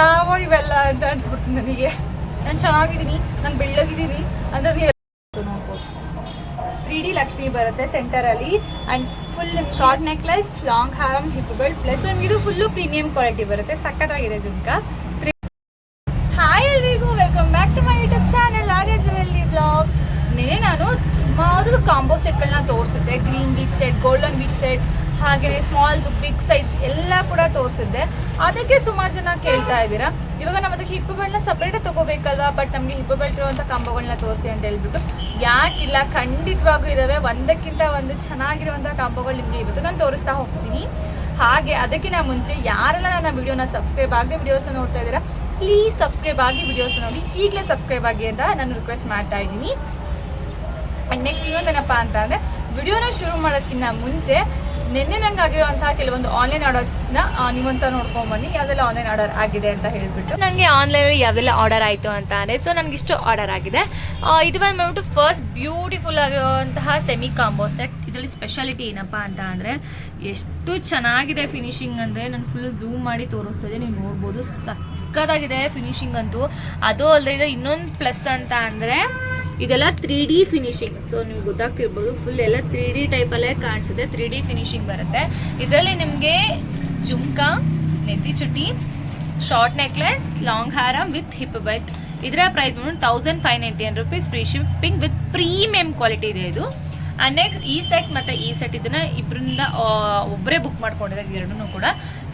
ಯಾವ ಇವೆಲ್ಲ ಅಂತ ಅನ್ಸ್ಬಿಡ್ತೀನಿ ನನಗೆ. ನಾನು ಚೆನ್ನಾಗಿದ್ದೀನಿ, ನಾನು ಬೆಳ್ಳಗಿದ್ದೀನಿ ನೋಡ್ಬೋದು ತ್ರೀ ಡಿ ಲಕ್ಷ್ಮಿ ಬರುತ್ತೆ ಸೆಂಟರಲ್ಲಿ and full short necklace long ಹಾರಮ್ hip belt plus ಇದು ಫುಲ್ಲು ಪ್ರೀಮಿಯಂ ಕ್ವಾಲಿಟಿ ಬರುತ್ತೆ, ಸಖತ್ತಾಗಿದೆ ಜುಮ್ಕ. ಹಾಯ್ ಎಲ್ರಿಗೂ welcome back to my YouTube channel Arya jewellery blog ನಿನ್ನೆ ನಾನು ಸುಮಾರು ಕಾಂಬೋ ಸೆಟ್ಗಳನ್ನ ತೋರಿಸುತ್ತೆ. Green with set golden with set ಹಾಗೆ ಸ್ಮಾಲ್ ಬಿಗ್ ಸೈಜ್ ಎಲ್ಲ ಕೂಡ ತೋರಿಸಿದ್ದೆ. ಅದಕ್ಕೆ ಸುಮಾರು ಜನ ಕೇಳ್ತಾ ಇದ್ದೀರಾ? ಇವಾಗ ನಮ್ಮ ಅದಕ್ಕೆ ಹಿಪ್ಪು ಬೆಲ್ಟ್ನ ಸಪ್ರೇಟಾಗಿ ತಗೋಬೇಕಲ್ವಾ? ಬಟ್ ನಮಗೆ ಹಿಪ್ಪು ಬೆಲ್ಟ್ ಇರುವಂಥ ಕಾಂಬೋಗಳನ್ನ ತೋರಿಸಿ ಅಂತ ಹೇಳ್ಬಿಟ್ಟು, ಯಾಕಿಲ್ಲ ಖಂಡಿತವಾಗೂ ಇದ್ದಾವೆ ಒಂದಕ್ಕಿಂತ ಒಂದು ಚೆನ್ನಾಗಿರುವಂಥ ಕಂಬಗಳು ನಿಮಗೆ ಇವತ್ತು ನಾನು ತೋರಿಸ್ತಾ ಹೋಗ್ತೀನಿ. ಹಾಗೆ ಅದಕ್ಕಿಂತ ಮುಂಚೆ ಯಾರೆಲ್ಲ ನನ್ನ ವಿಡಿಯೋನ ಸಬ್ಸ್ಕ್ರೈಬ್ ಆಗಿ ವಿಡಿಯೋಸ್ ನೋಡ್ತಾ ಇದ್ದೀರಾ ಪ್ಲೀಸ್ ಸಬ್ಸ್ಕ್ರೈಬ್ ಆಗಿ ವಿಡಿಯೋಸ್ ನೋಡಿ. ಈಗಲೇ ಸಬ್ಸ್ಕ್ರೈಬ್ ಆಗಿ ಅಂತ ನಾನು ರಿಕ್ವೆಸ್ಟ್ ಮಾಡ್ತಾ ಇದ್ದೀನಿ. ನೆಕ್ಸ್ಟ್ ಇನ್ನೊಂದೇನಪ್ಪ ಅಂತ ಅಂದರೆ ವಿಡಿಯೋನ ಶುರು ಮಾಡೋದಕ್ಕಿಂತ ಮುಂಚೆ ನಿನ್ನೆ ನಂಗೆ ಆಗಿರುವಂತಹ ಕೆಲವೊಂದು ಆನ್ಲೈನ್ ಆರ್ಡರ್ಸ್ನ ನೀವೊಂದ್ಸಲ ನೋಡ್ಕೊಂಬನ್ನಿ. ಯಾವ್ದೆಲ್ಲ ಆನ್ಲೈನ್ ಆರ್ಡರ್ ಆಗಿದೆ ಅಂತ ಹೇಳ್ಬಿಟ್ಟು. ನನಗೆ ಆನ್ಲೈನಲ್ಲಿ ಯಾವ್ದೆಲ್ಲ ಆರ್ಡರ್ ಆಯಿತು ಅಂತ ಅಂದರೆ ಸೊ ನನಗೆ ಇಷ್ಟು ಆರ್ಡರ್ ಆಗಿದೆ. ಇದು ಇದು ಬಂದ್ಬಿಟ್ಟು ಫಸ್ಟ್ ಬ್ಯೂಟಿಫುಲ್ ಆಗಿರುವಂತಹ ಸೆಮಿ ಕಾಂಬೋ ಸೆಟ್ ಇದರಲ್ಲಿ ಸ್ಪೆಷಾಲಿಟಿ ಏನಪ್ಪ ಅಂತ ಅಂದರೆ, ಎಷ್ಟು ಚೆನ್ನಾಗಿದೆ ಫಿನಿಶಿಂಗ್ ಅಂದರೆ. ನಾನು ಫುಲ್ ಝೂಮ್ ಮಾಡಿ ತೋರಿಸ್ತದೆ ನೀವು ನೋಡ್ಬೋದು. ಸಕ್ಕತ್ತಾಗಿದೆ ಫಿನಿಶಿಂಗ್ ಅಂತೂ. ಅದು ಅಲ್ಲದೆ ಇದು ಇನ್ನೊಂದು ಪ್ಲಸ್ ಅಂತ ಅಂದರೆ ಇದೆಲ್ಲ ತ್ರೀ ಡಿ ಫಿನಿಶಿಂಗ್ ಸೊ ನಿಮ್ಗೆ ಗೊತ್ತಾಗ್ತಿರ್ಬೋದು ಫುಲ್ ಎಲ್ಲ ತ್ರೀ ಡಿ ಟೈಪಲ್ಲೇ ಕಾಣಿಸುತ್ತೆ. ತ್ರೀ ಡಿ ಫಿನಿಶಿಂಗ್ ಬರುತ್ತೆ. ಇದರಲ್ಲಿ ನಿಮಗೆ ಜುಮ್ಕಾ, ನೆತ್ತಿ ಚುಟ್ಟಿ ಶಾರ್ಟ್ ನೆಕ್ಲೆಸ್ ಲಾಂಗ್ ಹಾರಮ್ ವಿತ್ ಹಿಪ್ ಬೆಲ್ಟ್ ಇದರ ಪ್ರೈಸ್ ಬಂದು thousand five ninety nine rupees free shipping with premium quality ಇದೆ ಇದು. ಆ್ಯಂಡ್ ನೆಕ್ಸ್ಟ್ ಈ ಸೆಟ್ ಮತ್ತು ಈ ಸೆಟ್ ಇದನ್ನ ಇಬ್ಬರಿಂದ ಒಬ್ಬರೇ ಬುಕ್ ಮಾಡ್ಕೊಂಡಿದ್ದಾರೆ ಎರಡೂ ಕೂಡ.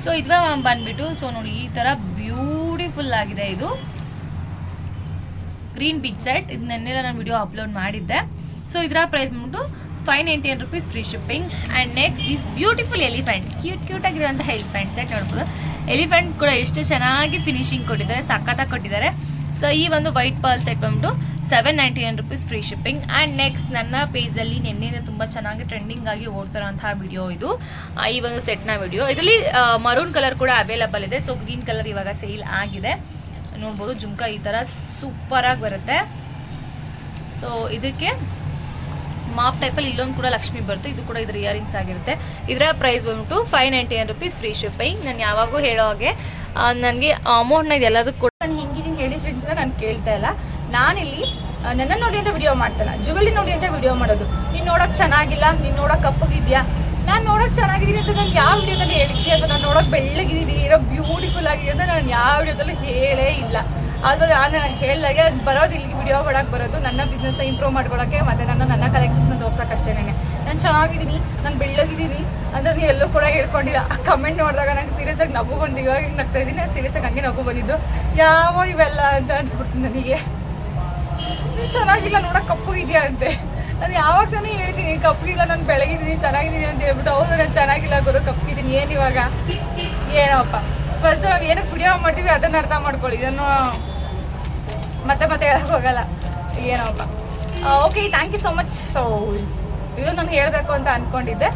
ಸೊ ಇದು ಬಂದ್ಬಿಟ್ಟು ಸೊ ನೋಡಿ, ಈ ಥರ ಬ್ಯೂಟಿಫುಲ್ ಆಗಿದೆ ಇದು. ಗ್ರೀನ್ ಬಿಗ್ ಸೆಟ್ ಇದು ನೆನ್ನೆಲ್ಲ ನಾನು ವಿಡಿಯೋ ಅಪ್ಲೋಡ್ ಮಾಡಿದ್ದೆ. ಸೊ ಇದರ ಪ್ರೈಸ್ ಬಂದ್ಬಿಟ್ಟು ಫೈವ್ ನೈಂಟಿ ಏನ್ rupees free shipping and next this beautiful elephant cute cute ಆಗಿರೋಂಥ ಎಲಿಫೆಂಟ್ ಸೆಟ್ ನೋಡ್ಬೋದು. ಎಲಿಫೆಂಟ್ ಕೂಡ ಎಷ್ಟು ಚೆನ್ನಾಗಿ ಫಿನಿಶಿಂಗ್ ಕೊಟ್ಟಿದ್ದಾರೆ, ಸಖತ್ತಾಗಿ ಕೊಟ್ಟಿದ್ದಾರೆ. ಸೊ ಈ ಒಂದು ವೈಟ್ ಪರ್ಲ್ ಸೆಟ್ ಬಂದ್ಬಿಟ್ಟು ಸೆವೆನ್ ನೈಂಟಿ ಏನ್ rupees free shipping and next ನನ್ನ ಪೇಜಲ್ಲಿ ನಿನ್ನೆ ತುಂಬ ಚೆನ್ನಾಗಿ ಟ್ರೆಂಡಿಂಗ್ ಆಗಿ ಓಡ್ತಿರೋಂತಹ ವಿಡಿಯೋ ಇದು. ಈ ಒಂದು ಸೆಟ್ನ ವಿಡಿಯೋ ಇದರಲ್ಲಿ ಮರೂನ್ ಕಲರ್ ಕೂಡ ಅವೈಲಬಲ್ ಇದೆ. ಸೊ ಗ್ರೀನ್ ಕಲರ್ ಇವಾಗ ಸೇಲ್ ಆಗಿದೆ. ನೋಡ್ಬೋದು, ಜುಮ್ಕ ಈ ಥರ ಸೂಪರಾಗಿ ಬರುತ್ತೆ. ಸೊ ಇದಕ್ಕೆ ಮಾಪ್ ಟೈಪಲ್ಲಿ ಇಲ್ಲೊಂದು ಕೂಡ ಲಕ್ಷ್ಮಿ ಬರುತ್ತೆ. ಇದು ಕೂಡ ಇದರ ಇಯರಿಂಗ್ಸ್ ಆಗಿರುತ್ತೆ. ಇದರ ಪ್ರೈಸ್ ಬಂದ್ಬಿಟ್ಟು five ninety nine rupees free shipping ನಾನು ಯಾವಾಗೂ ಹೇಳೋ ಹಾಗೆ ನನಗೆ ಅಮೌಂಟ್ನ ಇದೆಲ್ಲದಕ್ಕೂ ಕೂಡ ನಾನು ಹಿಂಗಿದ್ದೀನಿ ಹೇಳಿ ಫ್ರೆಂಡ್ಸ್ನ ನಾನು ಕೇಳ್ತಾ ಇಲ್ಲ. ನಾನಿಲ್ಲಿ ನನ್ನ ನೋಡಿ ಅಂತ ವಿಡಿಯೋ ಮಾಡ್ತಾನೆ. ಜುವೆಲಿ ನೋಡಿ ಅಂತ ವಿಡಿಯೋ ಮಾಡೋದು. ನೀನು ನೋಡೋಕೆ ಚೆನ್ನಾಗಿಲ್ಲ? ನೀನು ನೋಡೋಕೆ ಕಪ್ಪಗಿದ್ಯಾ? ನಾನು ನೋಡೋಕೆ ಚೆನ್ನಾಗಿದ್ದೀನಿ ಅಂತ ನಾನು ಯಾವ ವಿಡಿಯೋದಲ್ಲಿ ಹೇಳಿದ್ದೆ ಅಥವಾ ನಾನು ನೋಡೋಕೆ ಬೆಳ್ಳಗಿದ್ದೀನಿ ಏನೋ ಬ್ಯೂಟಿಫುಲ್ ಆಗಿದೆ ಅಂತ ನಾನು ಯಾವ ವಿಡಿಯೋದಲ್ಲೂ ಹೇಳೇ ಇಲ್ಲ. ಆದ್ರೆ ನಾನು ಹೇಳಿದಾಗೆ ಬರೋದು ಇಲ್ಲಿ ವಿಡಿಯೋ ಮಾಡಕ್ಕೆ ಬರೋದು, ನನ್ನ ಬಿಸ್ನೆಸ್ನ ಇಂಪ್ರೂವ್ ಮಾಡ್ಕೊಳ್ಳೋಕ್ಕೆ ಮತ್ತೆ ನನ್ನ ನನ್ನ ಕಲೆಕ್ಷನ್ ತೋರ್ಸೋಕೆ ಅಷ್ಟೇನೆ ನಾನು ಚೆನ್ನಾಗಿದ್ದೀನಿ ನಾನು ಬೆಳ್ಳಗಿದ್ದೀನಿ ಅಂದ್ರೆ ನೀವು ಎಲ್ಲೂ ಕೂಡ ಹೇಳ್ಕೊಂಡಿಲ್ಲ. ಆ ಕಮೆಂಟ್ ನೋಡಿದಾಗ ನಂಗೆ ಸೀರಿಯಸ್ ಆಗಿ ನಗು ಬಂದು ಇವಾಗ ನಗ್ತಾ ಇದ್ದೀನಿ ಸೀರಿಯಸ್ ಆಗಿ ಹಂಗೆ ನಗು ಬಂದಿದ್ದು. ಯಾವ ಇವೆಲ್ಲ ಅಂತ ಅನ್ಸ್ಬಿಡ್ತೀನಿ ನನಗೆ. ನೀನು ಚೆನ್ನಾಗಿಲ್ಲ ಕಪ್ಪು ಇದೆಯಾ ಅಂತೆ. ನಾನು ಯಾವಾಗ ತಾನೇ ಹೇಳ್ತೀನಿ ಕಪ್ಪಿಲ್ಲ ನಾನು ಬೆಳಗಿದ್ದೀನಿ, ಚೆನ್ನಾಗಿದ್ದೀನಿ ಅಂತ ಹೇಳ್ಬಿಟ್ಟು, ಹೌದು, ನಾನು ಚೆನ್ನಾಗಿಲ್ಲ ಗುರು ಕಪ್ಪಿದ್ದೀನಿ ಏನು ಇವಾಗ? ಏನೋಪ್ಪ? ಫಸ್ಟ್ ನಾವು ಏನಕ್ಕೆ ಕುಡಿಯೋ ಮಾಡ್ತೀವಿ, ಅದನ್ನು ಅರ್ಥ ಮಾಡ್ಕೊಳ್ಳಿ, ಇದನ್ನು ಮತ್ತೆ ಮತ್ತೆ ಹೇಳಕ್ ಹೋಗಲ್ಲ. ಏನೋಪ್ಪ? Okay thank you so much so ಇದು ನಾನು ಹೇಳಬೇಕು ಅಂತ ಅಂದ್ಕೊಂಡಿದ್ದೆ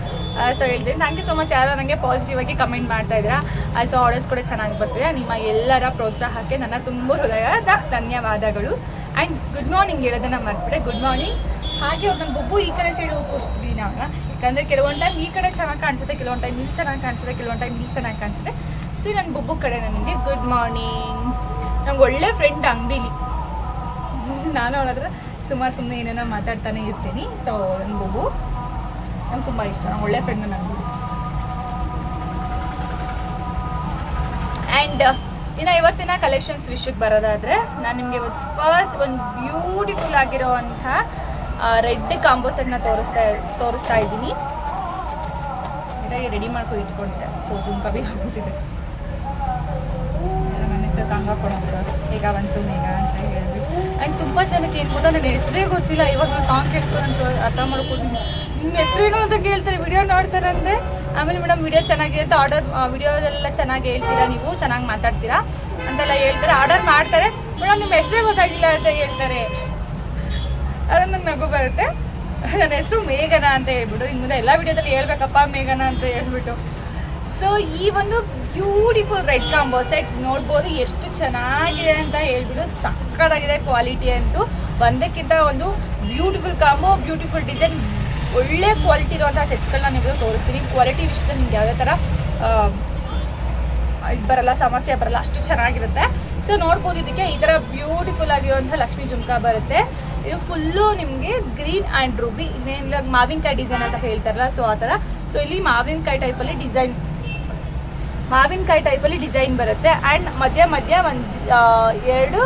ಸೊ ಹೇಳ್ತೀನಿ. ಥ್ಯಾಂಕ್ ಯು ಸೊ ಮಚ್ ಯಾರು ನನಗೆ ಪಾಸಿಟಿವ್ ಆಗಿ ಕಮೆಂಟ್ ಮಾಡ್ತಾ ಇದ್ದೀರಾ ಸೊ ಆರ್ಡರ್ಸ್ ಕೂಡ ಚೆನ್ನಾಗಿ ಬರ್ತಿದೆ. ನಿಮ್ಮ ಎಲ್ಲರ ಪ್ರೋತ್ಸಾಹಕ್ಕೆ ನನ್ನ ತುಂಬ ಹೃದಯದ ಧನ್ಯವಾದಗಳು. ಆ್ಯಂಡ್ ಗುಡ್ ಮಾರ್ನಿಂಗ್ ಹೇಳೋದನ್ನ ಮರ್ಬಿಟ್ಟೆ ಗುಡ್ ಮಾರ್ನಿಂಗ್ ಹಾಗೆ ನನ್ನ ಬೊಬ್ಬು ಈ ಕಡೆ ಸೈಡ್ ಕೂರಿಸ್ಬಿಟ್ಟಿದ್ದೀನಿ ನಾವು ಯಾಕಂದರೆ ಕೆಲವೊಂದು ಟೈಮ್ ಈ ಕಡೆ ಚೆನ್ನಾಗಿ ಕಾಣಿಸುತ್ತೆ, ಕೆಲವೊಂದು ಟೈಮ್ ಇಲ್ಲಿ ಚೆನ್ನಾಗಿ ಕಾಣಿಸುತ್ತೆ, ಕೆಲವೊಂದು ಟೈಮ್ ಇಲ್ಲಿ ಚೆನ್ನಾಗಿ ಕಾಣಿಸುತ್ತೆ. ಸೊ ನನ್ನ ಬೊಬ್ಬು ಕಡೆ ನನಗೆ ಗುಡ್ ಮಾರ್ನಿಂಗ್ ನಂಗೆ ಒಳ್ಳೆ ಫ್ರೆಂಡ್ ಅಂಗಡಿಲಿ. ನಾನು ಅವಳ ಹತ್ರ ಸುಮಾರು ಸುಮ್ಮನೆ ಏನೇನೋ ಮಾತಾಡ್ತಾನೆ ಇರ್ತೀನಿ. ಸೊ ನನ್ನ ಬೊಬ್ಬು ನಂಗೆ ತುಂಬ ಇಷ್ಟ. ನಂಗೆ ಒಳ್ಳೆ ಫ್ರೆಂಡ್ ನನ್ನ ಅಂಗಡಿ ಆ್ಯಂಡ್ ಇನ್ನು ಇವತ್ತಿನ ಕಲೆಕ್ಷನ್ಸ್ ವಿಷಯಕ್ಕೆ ಬರೋದಾದರೆ, ನಾನು ನಿಮಗೆ ಇವತ್ತು ಫಸ್ಟ್ ಒಂದು ಬ್ಯೂಟಿಫುಲ್ ಆಗಿರೋವಂಥ ರೆಡ್ ಕಾಂಬೋ ಸೆಟ್ನ ತೋರಿಸ್ತಾ ತೋರಿಸ್ತಾ ಇದ್ದೀನಿ. ಇದಾಗಿ ರೆಡಿ ಮಾಡ್ಕೊಂಡು ಇಟ್ಕೊಂಡಿದ್ದೆ ಸೊ ಜುಮ್ಕಾ ಬಿ ಆಗ್ಬಿಟ್ಟಿದೆ. ನನ್ನ ಹೆಸರು ಸಾಂಗ್ ಹಾಕೊಂಡು ಬೇಗ ಬಂತು, ಮೇಘ ಅಂತ ಹೇಳಿದ್ವಿ ಆ್ಯಂಡ್ ತುಂಬ ಜನಕ್ಕೆ ಏನು ಗೊತ್ತಾ ನನ್ನ ಹೆಸರೇ ಗೊತ್ತಿಲ್ಲ. ಇವಾಗ ನಾನು ಸಾಂಗ್ ಕೇಳ್ಕೊಂಡು ಅರ್ಥ ಮಾಡ್ಕೊತೀನಿ. ನಿಮ್ಮ ಹೆಸರೇನು ಅಂತ ಕೇಳ್ತಾರೆ? ವಿಡಿಯೋ ನೋಡ್ತಾರಂದ್ರೆ ಆಮೇಲೆ ಮೇಡಮ್ ವಿಡಿಯೋ ಚೆನ್ನಾಗಿದೆ ಅಂತ ಆರ್ಡರ್ ವಿಡಿಯೋದೆಲ್ಲ ಚೆನ್ನಾಗಿ ಹೇಳ್ತೀರಾ ನೀವು? ಚೆನ್ನಾಗಿ ಮಾತಾಡ್ತೀರಾ? ಅಂತೆಲ್ಲ ಹೇಳ್ತಾರೆ. ಆರ್ಡರ್ ಮಾಡ್ತಾರೆ. ಮೇಡಮ್ ನಿಮ್ಮ ಹೆಸರೇ ಗೊತ್ತಾಗಿಲ್ಲ ಅಂತ ಹೇಳ್ತಾರೆ. ಅದನ್ನ ನಂಗೆ ಬರುತ್ತೆ. ನನ್ನ ಹೆಸರು ಮೇಘನ ಅಂತ ಹೇಳ್ಬಿಟ್ಟು ಇನ್ನು ಮುಂದೆ ಎಲ್ಲ ವಿಡಿಯೋದಲ್ಲಿ ಹೇಳ್ಬೇಕಪ್ಪ ಮೇಘನ ಅಂತ ಹೇಳ್ಬಿಟ್ಟು. ಸೊ ಈ ಒಂದು ಬ್ಯೂಟಿಫುಲ್ ರೆಡ್ ಕಾಂಬೋ ಸೆಟ್ ನೋಡ್ಬೋದು ಎಷ್ಟು ಚೆನ್ನಾಗಿದೆ ಅಂತ ಹೇಳ್ಬಿಟ್ಟು ಸಕ್ಕತ್ತಾಗಿದೆ ಕ್ವಾಲಿಟಿ ಅಂತೂ. ಒಂದಕ್ಕಿಂತ ಒಂದು ಬ್ಯೂಟಿಫುಲ್ ಕಾಂಬೋ ಬ್ಯೂಟಿಫುಲ್ ಡಿಸೈನ್ ಒಳ್ಳೆ ಕ್ವಾಲಿಟಿ ಇರುವಂತಹ ಸೆಟ್ಸ್ಗಳನ್ನ ನಿಮಗೆ ತೋರಿಸ್ತೀನಿ. ಕ್ವಾಲಿಟಿ ವಿಷಯದಲ್ಲಿ ನಿಮ್ಗೆ ಯಾವುದೇ ಥರ ಇದು ಬರಲ್ಲ, ಸಮಸ್ಯೆ ಬರಲ್ಲ, ಅಷ್ಟು ಚೆನ್ನಾಗಿರುತ್ತೆ. ಸೊ ನೋಡ್ಬೋದು ಇದಕ್ಕೆ. ಈ ಥರ ಬ್ಯೂಟಿಫುಲ್ ಆಗಿರುವಂಥ ಲಕ್ಷ್ಮೀ ಜುಮ್ಕಾ ಬರುತ್ತೆ. ಇದು ಫುಲ್ಲು ನಿಮಗೆ ಗ್ರೀನ್ ಆ್ಯಂಡ್ ರೂಬಿ ಇನ್ನೇನಿಲ್ಲ ಮಾವಿನಕಾಯಿ ಡಿಸೈನ್ ಅಂತ ಹೇಳ್ತಾರಲ್ಲ ಸೊ ಆ ಥರ. ಸೊ ಇಲ್ಲಿ ಮಾವಿನಕಾಯಿ ಟೈಪಲ್ಲಿ ಡಿಸೈನ್ ಮಾವಿನಕಾಯಿ ಟೈಪಲ್ಲಿ ಡಿಸೈನ್ ಬರುತ್ತೆ. ಆ್ಯಂಡ್ ಮಧ್ಯ ಮಧ್ಯ ಒಂದು ಎರಡು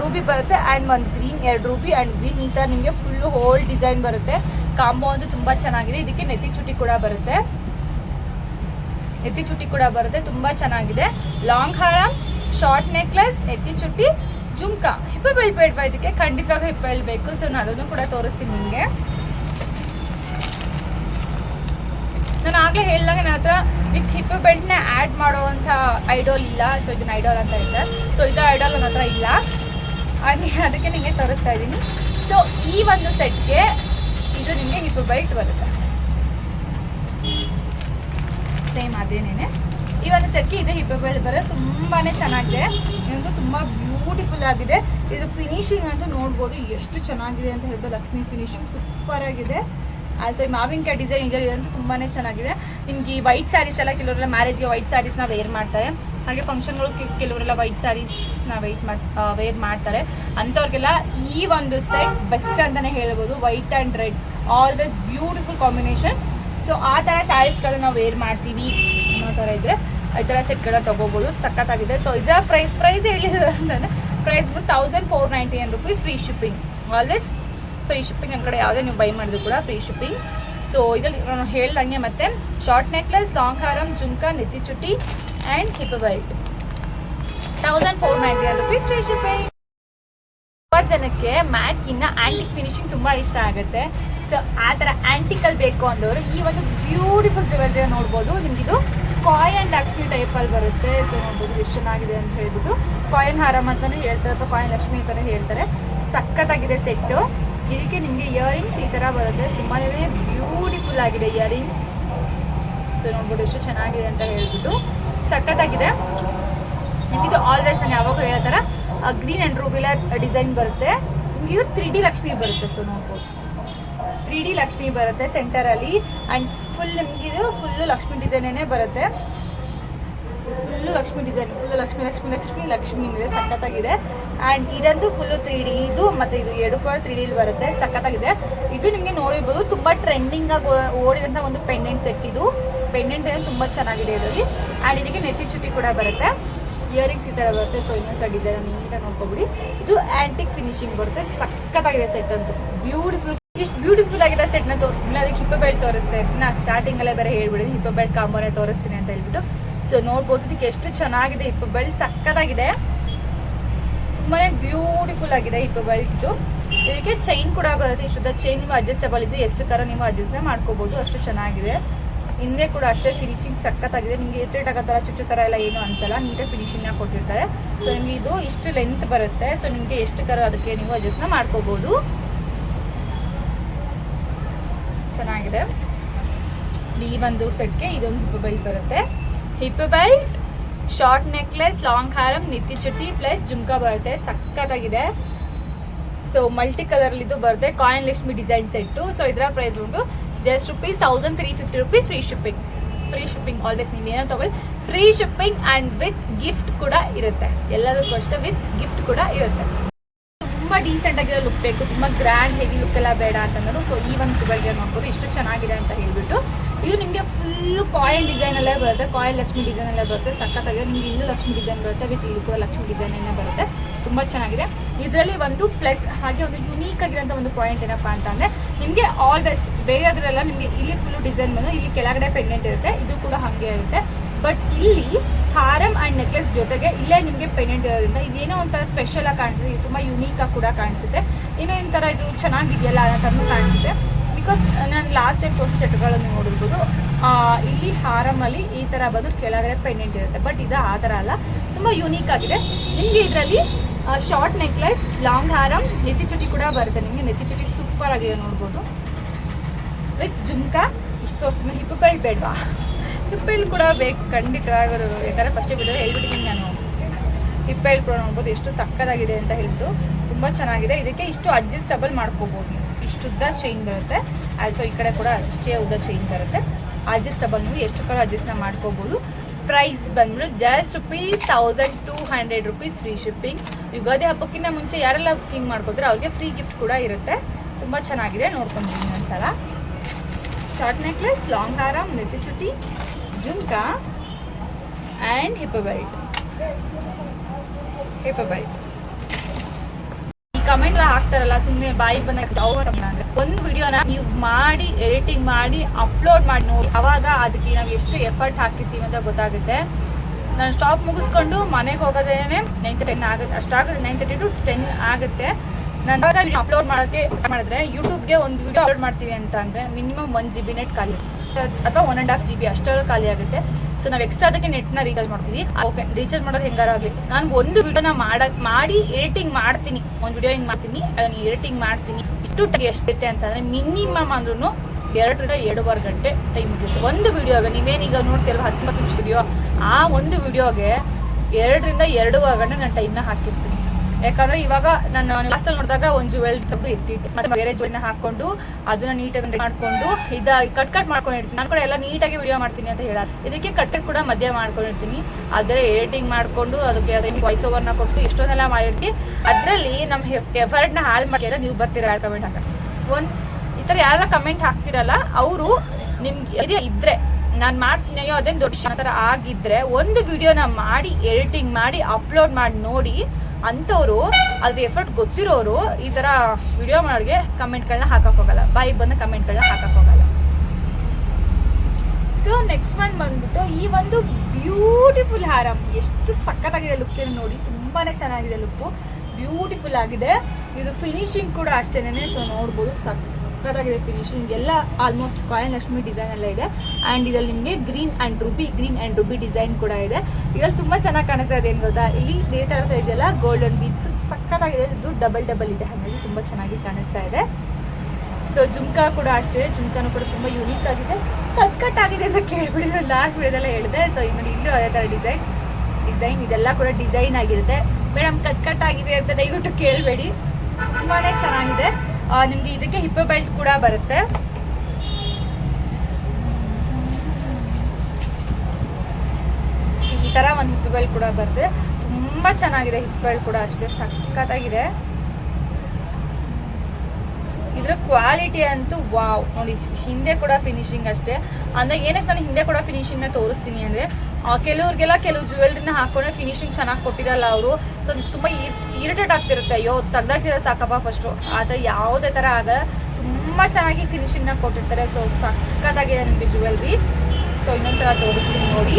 ರೂಬಿ ಬರುತ್ತೆ ಆ್ಯಂಡ್ ಒಂದು ಗ್ರೀನ್ ಎರಡು ರೂಬಿ ಆ್ಯಂಡ್ ಗ್ರೀನ್ ಈ ಥರ ನಿಮಗೆ ಫುಲ್ಲು ಹೋಲ್ ಡಿಸೈನ್ ಬರುತ್ತೆ. ಕಾಂಬೋ ಅಂತೂ ತುಂಬ ಚೆನ್ನಾಗಿದೆ. ಇದಕ್ಕೆ ನೆತ್ತಿ ಚುಟ್ಟಿ ಕೂಡ ಬರುತ್ತೆ. ನೆತ್ತಿ ಚುಟ್ಟಿ ಕೂಡ ಬರುತ್ತೆ. ತುಂಬ ಚೆನ್ನಾಗಿದೆ. ಲಾಂಗ್ ಹಾರ ಶಾರ್ಟ್ ನೆಕ್ಲೆಸ್ ನೆತ್ತಿ ಚುಟ್ಟಿ ಜುಮ್ಕಾ. ಹಿಪ್ಪ ಬೆಳ್ ಬೇಡ್ವಾ ಇದಕ್ಕೆ ಖಂಡಿತವಾಗ ಹಿಪ್ಪ ಬೇಕು ಸೊ ನಾನು ಅದನ್ನು ಕೂಡ ತೋರಿಸ್ತೀನಿ ನಿಮಗೆ. ನಾನು ಆಗಲೇ ಹೇಳಿದಾಗ ನನ್ನ ಹತ್ರ ವಿತ್ ಹಿಪ್ಪ ಬೆಲ್ಟ್ನ ಆ್ಯಡ್ ಮಾಡುವಂಥ ಐಡೋಲ್ ಇಲ್ಲ. ಸೊ ಇದನ್ನ ಐಡೋಲ್ ಅಂತ ಇದೆ ಸೊ ಇದು ಐಡೋಲ್ ನನ್ನ ಹತ್ರ ಇಲ್ಲ. ಹಾಗೆ ಅದಕ್ಕೆ ನಿಮಗೆ ತೋರಿಸ್ತಾ ಇದ್ದೀನಿ. ಸೊ ಈ ಒಂದು ಸೆಟ್ಗೆ ಇದು ನಿಮಗೆ ಹಿಪ್ಪ ಬೆಲ್ಟ್ ಬರುತ್ತೆ. ಸೇಮ್ ಅದೇನೇನೆ. ಈ ಒಂದು ಸೆಟ್ಗೆ ಇದು ಹಿಪ್ಪ ಬೆಲ್ಟ್ ಬರುತ್ತೆ ತುಂಬಾ ಚೆನ್ನಾಗಿದೆ. ಇದಂತೂ ತುಂಬ ಬ್ಯೂಟಿಫುಲ್ ಆಗಿದೆ. ಇದು ಫಿನಿಶಿಂಗ್ ಅಂತ ನೋಡ್ಬೋದು. ಎಷ್ಟು ಚೆನ್ನಾಗಿದೆ ಅಂತ ಹೇಳ್ಬೋದು ಲಕ್ಷ್ಮಿ ಫಿನಿಶಿಂಗ್ ಸೂಪರ್ ಆಗಿದೆ. ಆಲ್ಸೋ ಮಾವಿನಕಾಯಿ ಡಿಸೈನ್ ಇದೆ, ಇದಂತೂ ತುಂಬಾ ಚೆನ್ನಾಗಿದೆ. ನಿಮ್ಗೆ ಈ ವೈಟ್ ಸ್ಯಾರೀಸ್ ಎಲ್ಲ ಕೆಲವರೆಲ್ಲ ಮ್ಯಾರೇಜ್ಗೆ ವೈಟ್ ಸ್ಯಾರೀಸ್ನ ವೇರ್ ಮಾಡ್ತಾರೆ. ಹಾಗೆ ಫಂಕ್ಷನ್ಗಳು ಕೆಲವರೆಲ್ಲ ವೈಟ್ ಸ್ಯಾರೀಸ್ನ ವೈಟ್ ಮಾಡ್ತಾ ವೇರ್ ಮಾಡ್ತಾರೆ. ಅಂಥವ್ರಿಗೆಲ್ಲ ಈ ಒಂದು ಸೆಟ್ ಬೆಸ್ಟ್ ಅಂತಲೇ ಹೇಳ್ಬೋದು. White and red all the beautiful combination so ಆ ಥರ ಸ್ಯಾರೀಸ್ಗಳನ್ನ ನಾವು ವೇರ್ ಮಾಡ್ತೀವಿ ಅನ್ನೋ ಥರ ಇದ್ದರೆ ಈ ಥರ ಸೆಟ್ಗಳ ತೊಗೋಬೋದು. ಸಖತ್ತಾಗಿದೆ. ಸೊ ಇದರ ಪ್ರೈಸ್ ಪ್ರೈಸ್ ಹೇಳಿದ್ರೆ ಅಂತಂದರೆ ಪ್ರೈಸ್ ಬಂದು thousand four ninety nine rupees free shipping always free shipping ನಮ್ಮ ಕಡೆ ಯಾವುದೇ ನೀವು ಬೈ ಮಾಡಿದ್ರು ಕೂಡ ಫ್ರೀ ಶಿಪ್ಪಿಂಗ್ ಸೊ ಇದರಲ್ಲಿ ನಾನು ಹೇಳ್ದಂಗೆ ಮತ್ತೆ ಶಾರ್ಟ್ ನೆಕ್ಲೆಸ್ ಲಾಂಗ್ ಹಾರಮ್ ಜುಮ್ಕಾ ನೆತ್ತಿ ಚುಟ್ಟಿ and hip belt thousand four ninety nine rupees free shipping ತುಂಬ ಜನಕ್ಕೆ ಮ್ಯಾಟ್ಗಿನ್ನ ಆ್ಯಂಟಿಕ್ ಫಿನಿಶಿಂಗ್ ತುಂಬ ಇಷ್ಟ ಆಗುತ್ತೆ. ಸೊ ಆ ಥರ ಆ್ಯಂಟಿಕಲ್ ಬೇಕು ಅಂದವರು ಈ ಒಂದು ಬ್ಯೂಟಿಫುಲ್ ಜ್ಯುವೆಲ್ರಿ ನೋಡ್ಬೋದು. ನಿಮಗಿದು ಕಾಯ್ ಆ್ಯಂಡ್ ಲಕ್ಷ್ಮಿ ಟೈಪಲ್ಲಿ ಬರುತ್ತೆ. ಸೊ ನೋಡ್ಬೋದು ಎಷ್ಟು ಚೆನ್ನಾಗಿದೆ ಅಂತ ಹೇಳ್ಬಿಟ್ಟು ಕಾಯಿನ್ ಹಾರಮ್ ಅಂತಲೇ ಹೇಳ್ತಾರೆ, ಅಥವಾ ಕಾಯಿನ್ ಲಕ್ಷ್ಮಿ ಅಂತಲೇ ಹೇಳ್ತಾರೆ. ಸಖತ್ತಾಗಿದೆ ಸೆಟ್ಟು ಇದಕ್ಕೆ ನಿಮಗೆ ಇಯರಿಂಗ್ಸ್ ಈ ಥರ ಬರುತ್ತೆ. ತುಂಬಾ ಬ್ಯೂಟಿಫುಲ್ ಆಗಿದೆ ಇಯರಿಂಗ್ಸ್ ಸೊ ನೋಡ್ಬೋದು ಎಷ್ಟು ಚೆನ್ನಾಗಿದೆ ಅಂತ ಹೇಳ್ಬಿಟ್ಟು ಸಖತ್ತಾಗಿದೆ. ನಿಮಗಿದು ಆಲ್ವೇಸ್ ನಾನು ಯಾವಾಗ ಹೇಳ್ತಾರ ಗ್ರೀನ್ ಆ್ಯಂಡ್ ರೂಬಿಲ ಡಿಸೈನ್ ಬರುತ್ತೆ. ನಿಮ್ಗೆ ಇದು ತ್ರೀ ಡಿ ಲಕ್ಷ್ಮಿ ಬರುತ್ತೆ. ಸೊ ನೋಡ್ಬೋದು. ತ್ರೀ ಡಿ ಲಕ್ಷ್ಮಿ ಬರುತ್ತೆ ಸೆಂಟರಲ್ಲಿ ಆ್ಯಂಡ್ ಫುಲ್ ನಿಮಗೆ ಇದು ಫುಲ್ಲು ಲಕ್ಷ್ಮಿ ಡಿಸೈನೇ ಬರುತ್ತೆ. Full Lakshmi design full Lakshmi Lakshmi Lakshmi Lakshmi ಇದೆ ಸಖತ್ತಾಗಿದೆ. ಆ್ಯಂಡ್ ಇದಂತೂ ಫುಲ್ ತ್ರೀ ಡಿ ಇದು ಮತ್ತೆ ಇದು ಎರಡು ಕೂಡ ತ್ರೀ ಡಿಲಿ ಬರುತ್ತೆ, ಸಖತ್ತಾಗಿದೆ. ಇದು ನಿಮಗೆ ನೋಡಿರ್ಬೋದು, ತುಂಬ ಟ್ರೆಂಡಿಂಗ್ ಆಗಿ ಓಡಿದಂಥ ಒಂದು ಪೆಂಡೆಂಟ್ ಸೆಟ್ ಇದು. ಪೆಂಡೆಂಟ್ ಏನು ತುಂಬ ಚೆನ್ನಾಗಿದೆ ಇದರಲ್ಲಿ. ಆ್ಯಂಡ್ ಇದಕ್ಕೆ ನೆತ್ತಿ ಚುಟ್ಟಿ ಕೂಡ ಬರುತ್ತೆ. ಇಯರಿಂಗ್ಸ್ ಈ ಥರ ಬರುತ್ತೆ ಸೊ ಇನ್ನೊಂದು ಡಿಸೈನ್ ನೀಟಾಗಿ ನೋಡ್ಕೊಬಿಡಿ. ಇದು ಆಂಟಿಕ್ ಫಿನಿಶಿಂಗ್ ಬರುತ್ತೆ, ಸಖತ್ತಾಗಿದೆ ಸೆಟ್ ಅಂತೂ. ಬ್ಯೂಟಿಫುಲ್ ಬ್ಯೂಟಿಫುಲ್ ಆಗಿರೋ ಸೆಟ್ನ ತೋರಿಸ್ತೀನಿ ಅದಕ್ಕೆ ಹಿಪ್ಪ ಬೆಲ್ಟ್ ತೋರಿಸ್ತಾ ಇರ್ತೀನಿ ನಾನು ಸ್ಟಾರ್ಟಿಂಗಲ್ಲೇ ಬೇರೆ ಹೇಳ್ಬಿಡಿದ್ದೀನಿ ಹಿಪ್ಪ ಬೆಲ್ಟ್ ಕಾಂಬೋನೇ ತೋರಿಸ್ತೀನಿ ಅಂತ ಹೇಳ್ಬಿಟ್ಟು. ಸೊ ನೋಡ್ಬೋದು ಇದಕ್ಕೆ ಎಷ್ಟು ಚೆನ್ನಾಗಿದೆ ಹಿಪ್ಪ ಬೆಲ್ಟ್ ಸಕ್ಕತ್ತಾಗಿದೆ ತುಂಬಾ ಬ್ಯೂಟಿಫುಲ್ ಆಗಿದೆ ಹಿಪ್ಪ ಬೆಲ್ಟ್ ಇದಕ್ಕೆ ಚೈನ್ ಕೂಡ ಬರುತ್ತೆ. ಇಷ್ಟು ಚೈನ್ ನೀವು ಅಡ್ಜಸ್ಟಬಲ್ ಇದು ಎಷ್ಟು ಕರ ನೀವು ಅಡ್ಜಸ್ಟ್ ಮಾಡ್ಕೋಬೋದು. ಅಷ್ಟು ಚೆನ್ನಾಗಿದೆ. ಹಿಂದೆ ಕೂಡ ಅಷ್ಟೇ ಫಿನಿಶಿಂಗ್ ಸಕ್ಕತ್ತಾಗಿದೆ. ನಿಮಗೆ ಇರಿಟೇಟ್ ಆಗೋ ಥರ, ಚುಚ್ಚು ಥರ ಎಲ್ಲ ಏನು ಅನ್ಸಲ್ಲ. ನೀಟಾಗಿ ಫಿನಿಶಿಂಗ್ನ ಕೊಟ್ಟಿರ್ತಾರೆ. ಸೊ ನಿಮಗೆ ಇದು ಇಷ್ಟು ಲೆಂತ್ ಬರುತ್ತೆ. ಸೊ ನಿಮಗೆ ಎಷ್ಟು ಕರ ಅದಕ್ಕೆ ನೀವು ಅಡ್ಜಸ್ಟ್ನ ಮಾಡ್ಕೋಬೋದು. ಚೆನ್ನಾಗಿದೆ. ಈ ಒಂದು ಸೆಟ್ಗೆ ಇದೊಂದು ಹಿಪ್ ಬೆಲ್ಟ್ ಬರುತ್ತೆ. Hip belt short necklace long ಹಾರಮ್ ನಿತ್ತಿ ಚುಟ್ಟಿ ಪ್ಲಸ್ ಜುಮ್ಕಾ ಬರುತ್ತೆ ಸಖತ್ತಾಗಿದೆ ಸೊ ಮಲ್ಟಿ ಕಲರ್ ಇದು ಬರುತ್ತೆ coin Lakshmi design set so ಇದರ ಪ್ರೈಸ್ ಬಂದು just rupees thousand three fifty rupees free shipping free shipping always ನೀವೇನೋ ತಗೊಳ್ಳಿ. Free shipping and with gift ಕೂಡ ಇರುತ್ತೆ. ಎಲ್ಲದಕ್ಕೂ ಅಷ್ಟೇ ವಿತ್ ಗಿಫ್ಟ್ ಕೂಡ ಇರುತ್ತೆ. ತುಂಬ ಡೀಸೆಂಟ್ ಆಗಿರೋ ಲುಕ್ ಬೇಕು, ತುಂಬಾ ಗ್ರ್ಯಾಂಡ್ ಹೆವಿ ಲುಕ್ ಎಲ್ಲ ಬೇಡ ಅಂತಂದ್ರು. ಸೊ ಈ ಒಂದು ಜುವೆಲ್ಗೆ ನೋಡ್ಬೋದು ಇಷ್ಟು ಚೆನ್ನಾಗಿದೆ ಅಂತ ಹೇಳ್ಬಿಟ್ಟು, ಇದು ನಿಮಗೆ ಫುಲ್ಲು ಕಾಯಿಲ್ ಡಿಸೈನ್ ಅಲ್ಲೇ ಬರುತ್ತೆ. ಕಾಯಿಲ್ ಲಕ್ಷ್ಮಿ ಡಿಸೈನ್ ಎಲ್ಲ ಬರುತ್ತೆ. ಸಖತ್ತಾಗಿದೆ ನಿಮಗೆ ಇಲ್ಲೂ ಲಕ್ಷ್ಮಿ ಡಿಸೈನ್ ಬರುತ್ತೆ ವಿತ್ ಇಲ್ಲಿ ಕೂಡ ಲಕ್ಷ್ಮಿ ಡಿಸೈನ್ ಏನೇ ಬರುತ್ತೆ. ತುಂಬ ಚೆನ್ನಾಗಿದೆ. ಇದರಲ್ಲಿ ಒಂದು ಪ್ಲಸ್ ಹಾಗೆ ಒಂದು ಯುನೀಕ್ ಆಗಿರೋಂಥ ಒಂದು ಪಾಯಿಂಟ್ ಏನಪ್ಪ ಅಂತಂದರೆ, ನಿಮಗೆ ಆಲ್ವೇಸ್ ಬೇರೆದ್ರೆಲ್ಲ ನಿಮಗೆ ಇಲ್ಲಿ ಫುಲ್ಲು ಡಿಸೈನ್ ಬಂದು, ಇಲ್ಲಿ ಕೆಳಗಡೆ ಪೆಂಡೆಂಟ್ ಇರುತ್ತೆ. ಇದು ಕೂಡ ಹಾಗೆ ಇರುತ್ತೆ. ಬಟ್ ಇಲ್ಲಿ ಹಾರಂ ಆ್ಯಂಡ್ ನೆಕ್ಲೆಸ್ ಜೊತೆಗೆ ಇಲ್ಲೇ ನಿಮಗೆ ಪೆಂಡೆಂಟ್ ಇರೋದ್ರಿಂದ ಇದೇನೋ ಒಂಥರ ಸ್ಪೆಷಲ್ ಆಗಿ ಕಾಣಿಸುತ್ತೆ. ಇದು ತುಂಬ ಯುನೀಕ್ ಆಗಿ ಕೂಡ ಕಾಣಿಸುತ್ತೆ. ಏನೋ ಒಂಥರ ಇದು ಚೆನ್ನಾಗಿದೆಯಲ್ಲ ಅನ್ನೋ ಕಾಣಿಸುತ್ತೆ. ಬಿಕಾಸ್ ನಾನು ಲಾಸ್ಟ್ ಟೈಮ್ ತೋರಿಸಿ ಸೆಟ್ಗಳನ್ನು ನೋಡಿರ್ಬೋದು ಇಲ್ಲಿ ಹಾರಮಲ್ಲಿ ಈ ಥರ ಬಂದು ಕೆಳಗಡೆ ಪೆಂಡೆಂಟ್ ಇರುತ್ತೆ. ಬಟ್ ಇದು ಆ ಥರ ಅಲ್ಲ. ತುಂಬ ಯೂನಿಕ್ ಆಗಿದೆ. ನಿಮಗೆ ಇದರಲ್ಲಿ ಶಾರ್ಟ್ ನೆಕ್ಲೆಸ್ ಲಾಂಗ್ ಹಾರಮ್ ನೆತ್ತಿ ಚುಟಿ ಕೂಡ ಬರುತ್ತೆ ನಿಮಗೆ. ನೆತ್ತಿ ಚುಟಿ ಸೂಪರ್ ಆಗಿದೆ ನೋಡ್ಬೋದು. ವಿತ್ ಜುಮ್ಕಾ ಇಷ್ಟು ತೋರಿಸ್ತೀನಿ ಹಿಪ್ಪು ಬೆಳ್ಬೇಡ್ವಾ ಬೇಡವಾ? ಹಿಪ್ಪೆಲ್ ಕೂಡ ಬೇಕು ಖಂಡಿತ ಯಾಕಂದರೆ ಫಸ್ಟೇ ಬಿಡೋದು ಹೇಳ್ಬಿಟ್ಟಿದ್ದೀನಿ ನಾನು ಹಿಪ್ಪೆಲ್ ಕೂಡ ನೋಡ್ಬೋದು ಎಷ್ಟು ಸಕ್ಕದಾಗಿದೆ ಅಂತ ಹೇಳ್ಬಿಟ್ಟು ತುಂಬ ಚೆನ್ನಾಗಿದೆ ಇದಕ್ಕೆ ಇಷ್ಟು ಅಡ್ಜಸ್ಟಬಲ್ ಮಾಡ್ಕೋಬೋದು ಇಷ್ಟು ಉದ್ದ ಚೈನ್ ಬರುತ್ತೆ ಆಲ್ಸೋ ಈ ಕಡೆ ಕೂಡ ಅಷ್ಟೇ ಉದ್ದ ಚೈನ್ ಬರುತ್ತೆ ಅಡ್ಜಸ್ಟಬಲ್ ನೀವು ಎಷ್ಟು ಕಡೆ ಅಡ್ಜಸ್ಟ್ನ ಮಾಡ್ಕೋಬೋದು ಪ್ರೈಸ್ ಬಂದ್ಬಿಟ್ಟು just rupees thousand two hundred rupees free shipping Ugadi ಹಬ್ಬಕ್ಕಿಂತ ಮುಂಚೆ ಯಾರೆಲ್ಲ ಬುಕ್ಕಿಂಗ್ ಮಾಡ್ಕೋತಾರೆ ಅವ್ರಿಗೆ ಫ್ರೀ ಗಿಫ್ಟ್ ಕೂಡ ಇರುತ್ತೆ ತುಂಬ ಚೆನ್ನಾಗಿದೆ ನೋಡ್ಕೊಂಡ್ಬಿಡಿ ಒಂದ್ಸಲ ಶಾರ್ಟ್ ನೆಕ್ಲೆಸ್ ಲಾಂಗ್ ಆರಾಮ್ ನೆತ್ತಿ hip belt hip belt comment ಎಲ್ಲ ಹಾಕ್ತಾರಲ್ಲ ಸುಮ್ಮನೆ ಬಾಯಿ ಬಂದ ಅಂದ್ರೆ, ಒಂದು ವಿಡಿಯೋನ ನೀವು ಮಾಡಿ ಎಡಿಟಿಂಗ್ ಮಾಡಿ ಅಪ್ಲೋಡ್ ಮಾಡಿ ನೋಡಿ, ಅವಾಗ ಅದಕ್ಕೆ ನಾವು ಎಷ್ಟು ಎಫರ್ಟ್ ಹಾಕಿರ್ತೀವಿ ಅಂತ ಗೊತ್ತಾಗುತ್ತೆ. ನಾನು ಸ್ಟಾಪ್ ಮುಗಿಸ್ಕೊಂಡು ಮನೆಗೆ ಹೋಗೋದೇನೆ ನೈನ್ ಟೆನ್ ಆಗುತ್ತೆ ಅಷ್ಟಾಗುತ್ತೆ ನೈನ್ ತರ್ಟಿ ಟು ಟೆನ್ ಆಗುತ್ತೆ. ನಾನು ಅಪ್ಲೋಡ್ ಮಾಡೋಕ್ಕೆ ಮಾಡಿದ್ರೆ ಯೂಟ್ಯೂಬ್ಗೆ ಒಂದು ವಿಡಿಯೋ ಅಪ್ಲೋಡ್ ಮಾಡ್ತೀವಿ ಅಂತ ಅಂದರೆ minimum one G B net ಖಾಲಿ ಅಥವಾ one and half G B ಅಷ್ಟರಲ್ಲಿ ಖಾಲಿ ಆಗುತ್ತೆ. ಸೊ ನಾವು ಎಕ್ಸ್ಟ್ರಾ ಅದಕ್ಕೆ ನೆಟ್ನ ರೀಚಾರ್ಜ್ ಮಾಡ್ತೀವಿ. ಓಕೆ ರೀಚಾರ್ಜ್ ಮಾಡೋದು ಹೆಂಗಾರ ಆಗಲಿ. ನಾನು ಒಂದು ವಿಡಿಯೋನ ಮಾಡಕ್ ಮಾಡಿ ಎಡಿಟಿಂಗ್ ಮಾಡ್ತೀನಿ. ಒಂದು ವಿಡಿಯೋ ಹಿಂಗೆ ಮಾಡ್ತೀನಿ. ಅದನ್ನ ಎಡಿಟಿಂಗ್ ಮಾಡ್ತೀನಿ. ಇಷ್ಟು ಟೈಮ್ ಎಷ್ಟಿರುತ್ತೆ ಅಂತಂದರೆ ಮಿನಿಮಮ್ ಅಂದ್ರೂ ಎರಡರಿಂದ ಎರಡೂವರೆ ಗಂಟೆ ಟೈಮ್ ಇರುತ್ತೆ ಒಂದು ವಿಡಿಯೋಗೆ ನೀವೇನೀಗ ನೋಡ್ತಿರಲ್ಲ ಹತ್ತೊಂಬತ್ತು ನಿಮಿಷ ವಿಡಿಯೋ ಆ ಒಂದು ವಿಡಿಯೋಗೆ ಎರಡರಿಂದ ಎರಡೂವರೆ ಗಂಟೆ ನಾನು ಟೈಮ್ನ ಹಾಕಿರ್ತೀನಿ. ಯಾಕಂದ್ರೆ ಇವಾಗ ನಾನು ಲಾಸ್ಟಲ್ಲಿ ನೋಡಿದಾಗ ಒಂದು ಜುವೆಲ್ ಡಬ್ಬು ಎತ್ತಿಟ್ಟು ಮತ್ತೆ ಬೇರೆ ಜುವೆಲ್ನ ಹಾಕೊಂಡು ಅದನ್ನ ನೀಟಾಗಿ ಮಾಡ್ಕೊಂಡು ಇದ ಕಟ್ ಕಟ್ ಮಾಡ್ಕೊಂಡಿರ್ತೀನಿ ನಾನು ಕೂಡ ಎಲ್ಲ ನೀಟಾಗಿ ವಿಡಿಯೋ ಮಾಡ್ತೀನಿ ಅಂತ ಹೇಳೋದು ಇದಕ್ಕೆ ಕಟ್ ಕಟ್ ಕೂಡ ಮಧ್ಯ ಮಾಡ್ಕೊಂಡಿರ್ತೀನಿ ಆದ್ರೆ ಎಡಿಟಿಂಗ್ ಮಾಡ್ಕೊಂಡು ಅದಕ್ಕೆ ಅದಕ್ಕೆ ವಾಯ್ಸ್ ಓವರ್ನ ಕೊಟ್ಟು ಎಷ್ಟೊಂದೆಲ್ಲ ಮಾಡಿರ್ತೀನಿ ಅದರಲ್ಲಿ ನಮ್ಮ ಎಫರ್ಟ್ನ ಹಾಳು ಮಾಡಿದ್ರೆ ನೀವು ಬರ್ತೀರಾ ಕಮೆಂಟ್ ಹಾಕ ಒಂದು, ಈ ತರ ಯಾರೆಲ್ಲ ಕಮೆಂಟ್ ಹಾಕ್ತಿರಲ್ಲ, ಅವರು ನಿಮ್ಗೆ ಇದ್ರೆ ನಾನು ಅಯ್ಯೋ, ಅದೇನು ದೊಡ್ಡ ಥರ ಆಗಿದ್ರೆ ಒಂದು ವಿಡಿಯೋನ ಮಾಡಿ ಎಡಿಟಿಂಗ್ ಮಾಡಿ ಅಪ್ಲೋಡ್ ಮಾಡಿ, ನೋಡಿ, ಅಂಥವ್ರು ಅದ್ರ ಎಫರ್ಟ್ ಗೊತ್ತಿರೋರು ಈ ಥರ ವಿಡಿಯೋ ಮಾಡೋರಿಗೆ ಕಮೆಂಟ್ಗಳನ್ನ ಹಾಕೋಕ್ಕೋಗಲ್ಲ ಬಾಯಿಗೆ ಬಂದ ಕಮೆಂಟ್ಗಳನ್ನ ಹಾಕೋಕ್ಕೋಗಲ್ಲ ಸೊ ನೆಕ್ಸ್ಟ್ ಮಂತ್ ಬಂದ್ಬಿಟ್ಟು ಈ ಒಂದು ಬ್ಯೂಟಿಫುಲ್ ಹಾರ ಎಷ್ಟು ಸಖತ್ತಾಗಿದೆ ಲುಕ್ ನೋಡಿ. ತುಂಬಾನೇ ಚೆನ್ನಾಗಿದೆ ಲುಕ್ ಬ್ಯೂಟಿಫುಲ್ ಆಗಿದೆ. ಇದು ಫಿನಿಶಿಂಗ್ ಕೂಡ ಅಷ್ಟೇನೆ ಸೊ ನೋಡ್ಬೋದು ಸಖತ್ತಾಗಿದೆ ಫಿನಿಶಿಂಗ್ ಎಲ್ಲ ಆಲ್ಮೋಸ್ಟ್ ಕಾಯಿನ್ ಲಕ್ಷ್ಮಿ ಡಿಸೈನ್ ಎಲ್ಲ ಇದೆ. ಆ್ಯಂಡ್ ಇದರಲ್ಲಿ ನಿಮಗೆ green and ruby green and ruby design ಕೂಡ ಇದೆ. ಇದರಲ್ಲಿ ತುಂಬ ಚೆನ್ನಾಗಿ ಕಾಣಿಸ್ತಾ ಇದೆ, ಏನು ಗೊತ್ತಾ? ಇಲ್ಲಿ ಇದೇ ಥರ ಇದೆಯಲ್ಲ ಗೋಲ್ಡನ್ ಬೀಡ್ಸ್ ಸಕ್ಕತ್ತಾಗಿದೆ ಇದು ಡಬಲ್ ಡಬಲ್ ಇದೆ. ಹಾಗಾಗಿ ತುಂಬ ಚೆನ್ನಾಗಿ ಕಾಣಿಸ್ತಾ ಇದೆ. ಸೊ ಜುಮ್ಕಾ ಕೂಡ ಅಷ್ಟೇ. ಜುಮ್ಕಾನು ಕೂಡ ತುಂಬ ಯೂನಿಕ್ ಆಗಿದೆ. ಕಟ್ ಕಟ್ ಆಗಿದೆ ಅಂತ ಕೇಳ್ಬಿಡಿ ಲಾಸ್ಟ್ ವಿಡಿಯೋದೆಲ್ಲ ಹೇಳಿದೆ. ಸೊ ಇನ್ನು ಇಲ್ಲೂ ಅದೇ ಥರ ಡಿಸೈನ್ ಡಿಸೈನ್ ಇದೆಲ್ಲ ಕೂಡ ಡಿಸೈನ್ ಆಗಿರುತ್ತೆ. ಮೇಡಮ್ ಕಟ್ ಕಟ್ ಆಗಿದೆ ಅಂತ ದಯವಿಟ್ಟು ಕೇಳಬೇಡಿ. ತುಂಬಾ ಚೆನ್ನಾಗಿದೆ. ನಿಮಗೆ ಇದಕ್ಕೆ ಹಿಪ್ಪ ಬೆಲ್ಟ್ ಕೂಡ ಬರುತ್ತೆ. ಈ ತರ ಒಂದು ಹಿಪ್ ಬೆಲ್ಟ್ ಕೂಡ ಬರುತ್ತೆ ತುಂಬಾ ಚೆನ್ನಾಗಿದೆ ಹಿಪ್ ಬೆಲ್ಟ್ ಕೂಡ ಅಷ್ಟೇ, ಸಖತ್ತಾಗಿದೆ. ಇದ್ರ ಕ್ವಾಲಿಟಿ ಅಂತೂ ವಾವ್ ನೋಡಿ, ಹಿಂದೆ ಕೂಡ ಫಿನಿಶಿಂಗ್ ಅಷ್ಟೇ. ಅಂದ್ರೆ ಏನಕ್ಕೆ ನಾನು ಹಿಂದೆ ಕೂಡ ಫಿನಿಶಿಂಗ್ನ ತೋರಿಸ್ತೀನಿ ಅಂದರೆ ಕೆಲವ್ರಿಗೆಲ್ಲ ಕೆಲವು ಜ್ಯುವೆಲ್ರಿನ ಹಾಕೊಂಡ್ರೆ ಫಿನಿಶಿಂಗ್ ಚೆನ್ನಾಗಿ ಕೊಟ್ಟಿರಲ್ಲ ಅವರು. ಸೊ ತುಂಬ ಇರಿಟೇಟ್ ಆಗ್ತಿರುತ್ತೆ. ಅಯ್ಯೋ ತೆಗ್ದಾಕಿದ್ರೆ ಸಾಕಪ್ಪ ಫಸ್ಟು ಆದ್ರೆ ಯಾವುದೇ ಥರ ಆಗ ತುಂಬ ಚೆನ್ನಾಗಿ ಫಿನಿಶಿಂಗ್ನ ಕೊಟ್ಟಿರ್ತಾರೆ. ಸೊ ಸಕ್ಕತ್ತಾಗಿದೆ ನಿಮಗೆ ಜ್ಯುವೆಲ್ರಿ ಸೊ ಇನ್ನೊಂದ್ಸಲ ತೋರಿಸ್ತೀನಿ ನೋಡಿ.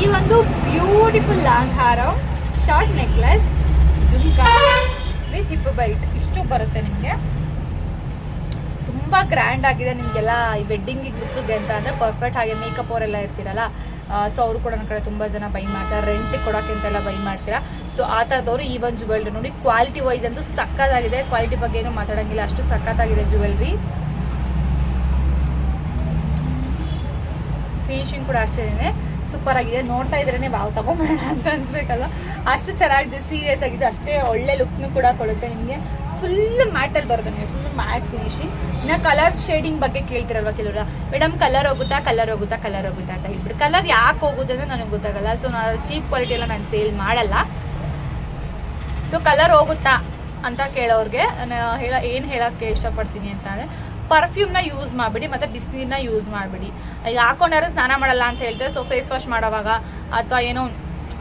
ಈ ಒಂದು ಬ್ಯೂಟಿಫುಲ್ ಲಾಂಗ್ ಹಾರ short necklace jhumka with hip byte ಇಷ್ಟು ಬರುತ್ತೆ ನಿಮಗೆ. ತುಂಬ ಗ್ರ್ಯಾಂಡ್ ಆಗಿದೆ ನಿಮಗೆಲ್ಲ ಈ ವೆಡ್ಡಿಂಗಿಗೆ ಲುಕ್ಗೆ ಅಂತ ಅಂದರೆ ಪರ್ಫೆಕ್ಟ್ ಹಾಗೆ ಮೇಕಪ್ ಅವರೆಲ್ಲ ಇರ್ತೀರಲ್ಲ. ಸೊ ಅವರು ಕೂಡ ನನ್ನ ಕಡೆ ತುಂಬ ಜನ ಬೈ ಮಾಡ್ತಾರೆ. ರೆಂಟಿಗೆ ಕೊಡೋಕೆ ಅಂತೆಲ್ಲ ಬೈ ಮಾಡ್ತೀರಾ. ಸೊ ಆ ಥರದವರು ಈ ಒಂದು ಜುವೆಲ್ರಿ ನೋಡಿ ಕ್ವಾಲಿಟಿ ವೈಸ್ ಅಂತೂ ಸಕ್ಕತ್ತಾಗಿದೆ ಕ್ವಾಲಿಟಿ ಬಗ್ಗೆ ಏನು ಮಾತಾಡಂಗಿಲ್ಲ. ಅಷ್ಟು ಸಕ್ಕತ್ತಾಗಿದೆ ಜುವೆಲ್ರಿ ಫಿನಿಶಿಂಗ್ ಕೂಡ ಅಷ್ಟೇ ಸೂಪರ್ ಆಗಿದೆ. ನೋಡ್ತಾ ಇದ್ರೇನೆ ಬಾವು ತಗೊಂಬೇಡ ಅಂತ ಅನ್ಸ್ಬೇಕಲ್ಲ ಅಷ್ಟು ಚೆನ್ನಾಗಿದೆ. ಸೀರಿಯಸ್ ಆಗಿದೆ. ಅಷ್ಟೇ ಒಳ್ಳೆ ಲುಕ್ನು ಕೂಡ ಕೊಡುತ್ತೆ ನಿಮಗೆ. ಫುಲ್ ಮ್ಯಾಟಲ್ಲಿ ಬರುತ್ತೆ ನಿಮಗೆ ಫುಲ್ ಮ್ಯಾಟ್ ಫಿನಿಶಿಂಗ್ ಇನ್ನು ಕಲರ್ ಶೇಡಿಂಗ್ ಬಗ್ಗೆ ಕೇಳ್ತಿರಲ್ವ ಕೆಲವರು? ಮೇಡಮ್ ಕಲರ್ ಹೋಗುತ್ತಾ ಕಲರ್ ಹೋಗುತ್ತಾ ಕಲರ್ ಹೋಗುತ್ತಾ ಅಂತ ಹೇಳ್ಬಿಟ್ಟು. ಕಲರ್ ಯಾಕೆ ಹೋಗುತ್ತೆ ಅಂತ ನನಗೆ ಗೊತ್ತಾಗಲ್ಲ. ಸೊ ನಾನು ಚೀಪ್ ಕ್ವಾಲಿಟಿ ಎಲ್ಲ ನಾನು ಸೇಲ್ ಮಾಡಲ್ಲ. ಸೊ ಕಲರ್ ಹೋಗುತ್ತಾ ಅಂತ ಕೇಳೋರಿಗೆ ನಾನು ಹೇಳ, ಏನು ಹೇಳೋಕ್ಕೆ ಇಷ್ಟಪಡ್ತೀನಿ ಅಂತ ಅಂದರೆ ಪರ್ಫ್ಯೂಮ್ನ ಯೂಸ್ ಮಾಡಿಬಿಡಿ, ಮತ್ತು ಬಿಸಿನೀರನ್ನ ಯೂಸ್ ಮಾಡಿಬಿಡಿ. ಈಗ ಹಾಕೊಂಡಾರು ಸ್ನಾನ ಮಾಡಲ್ಲ ಅಂತ ಹೇಳ್ತಾರೆ. ಸೊ ಫೇಸ್ ವಾಶ್ ಮಾಡೋವಾಗ ಅಥವಾ ಏನೋ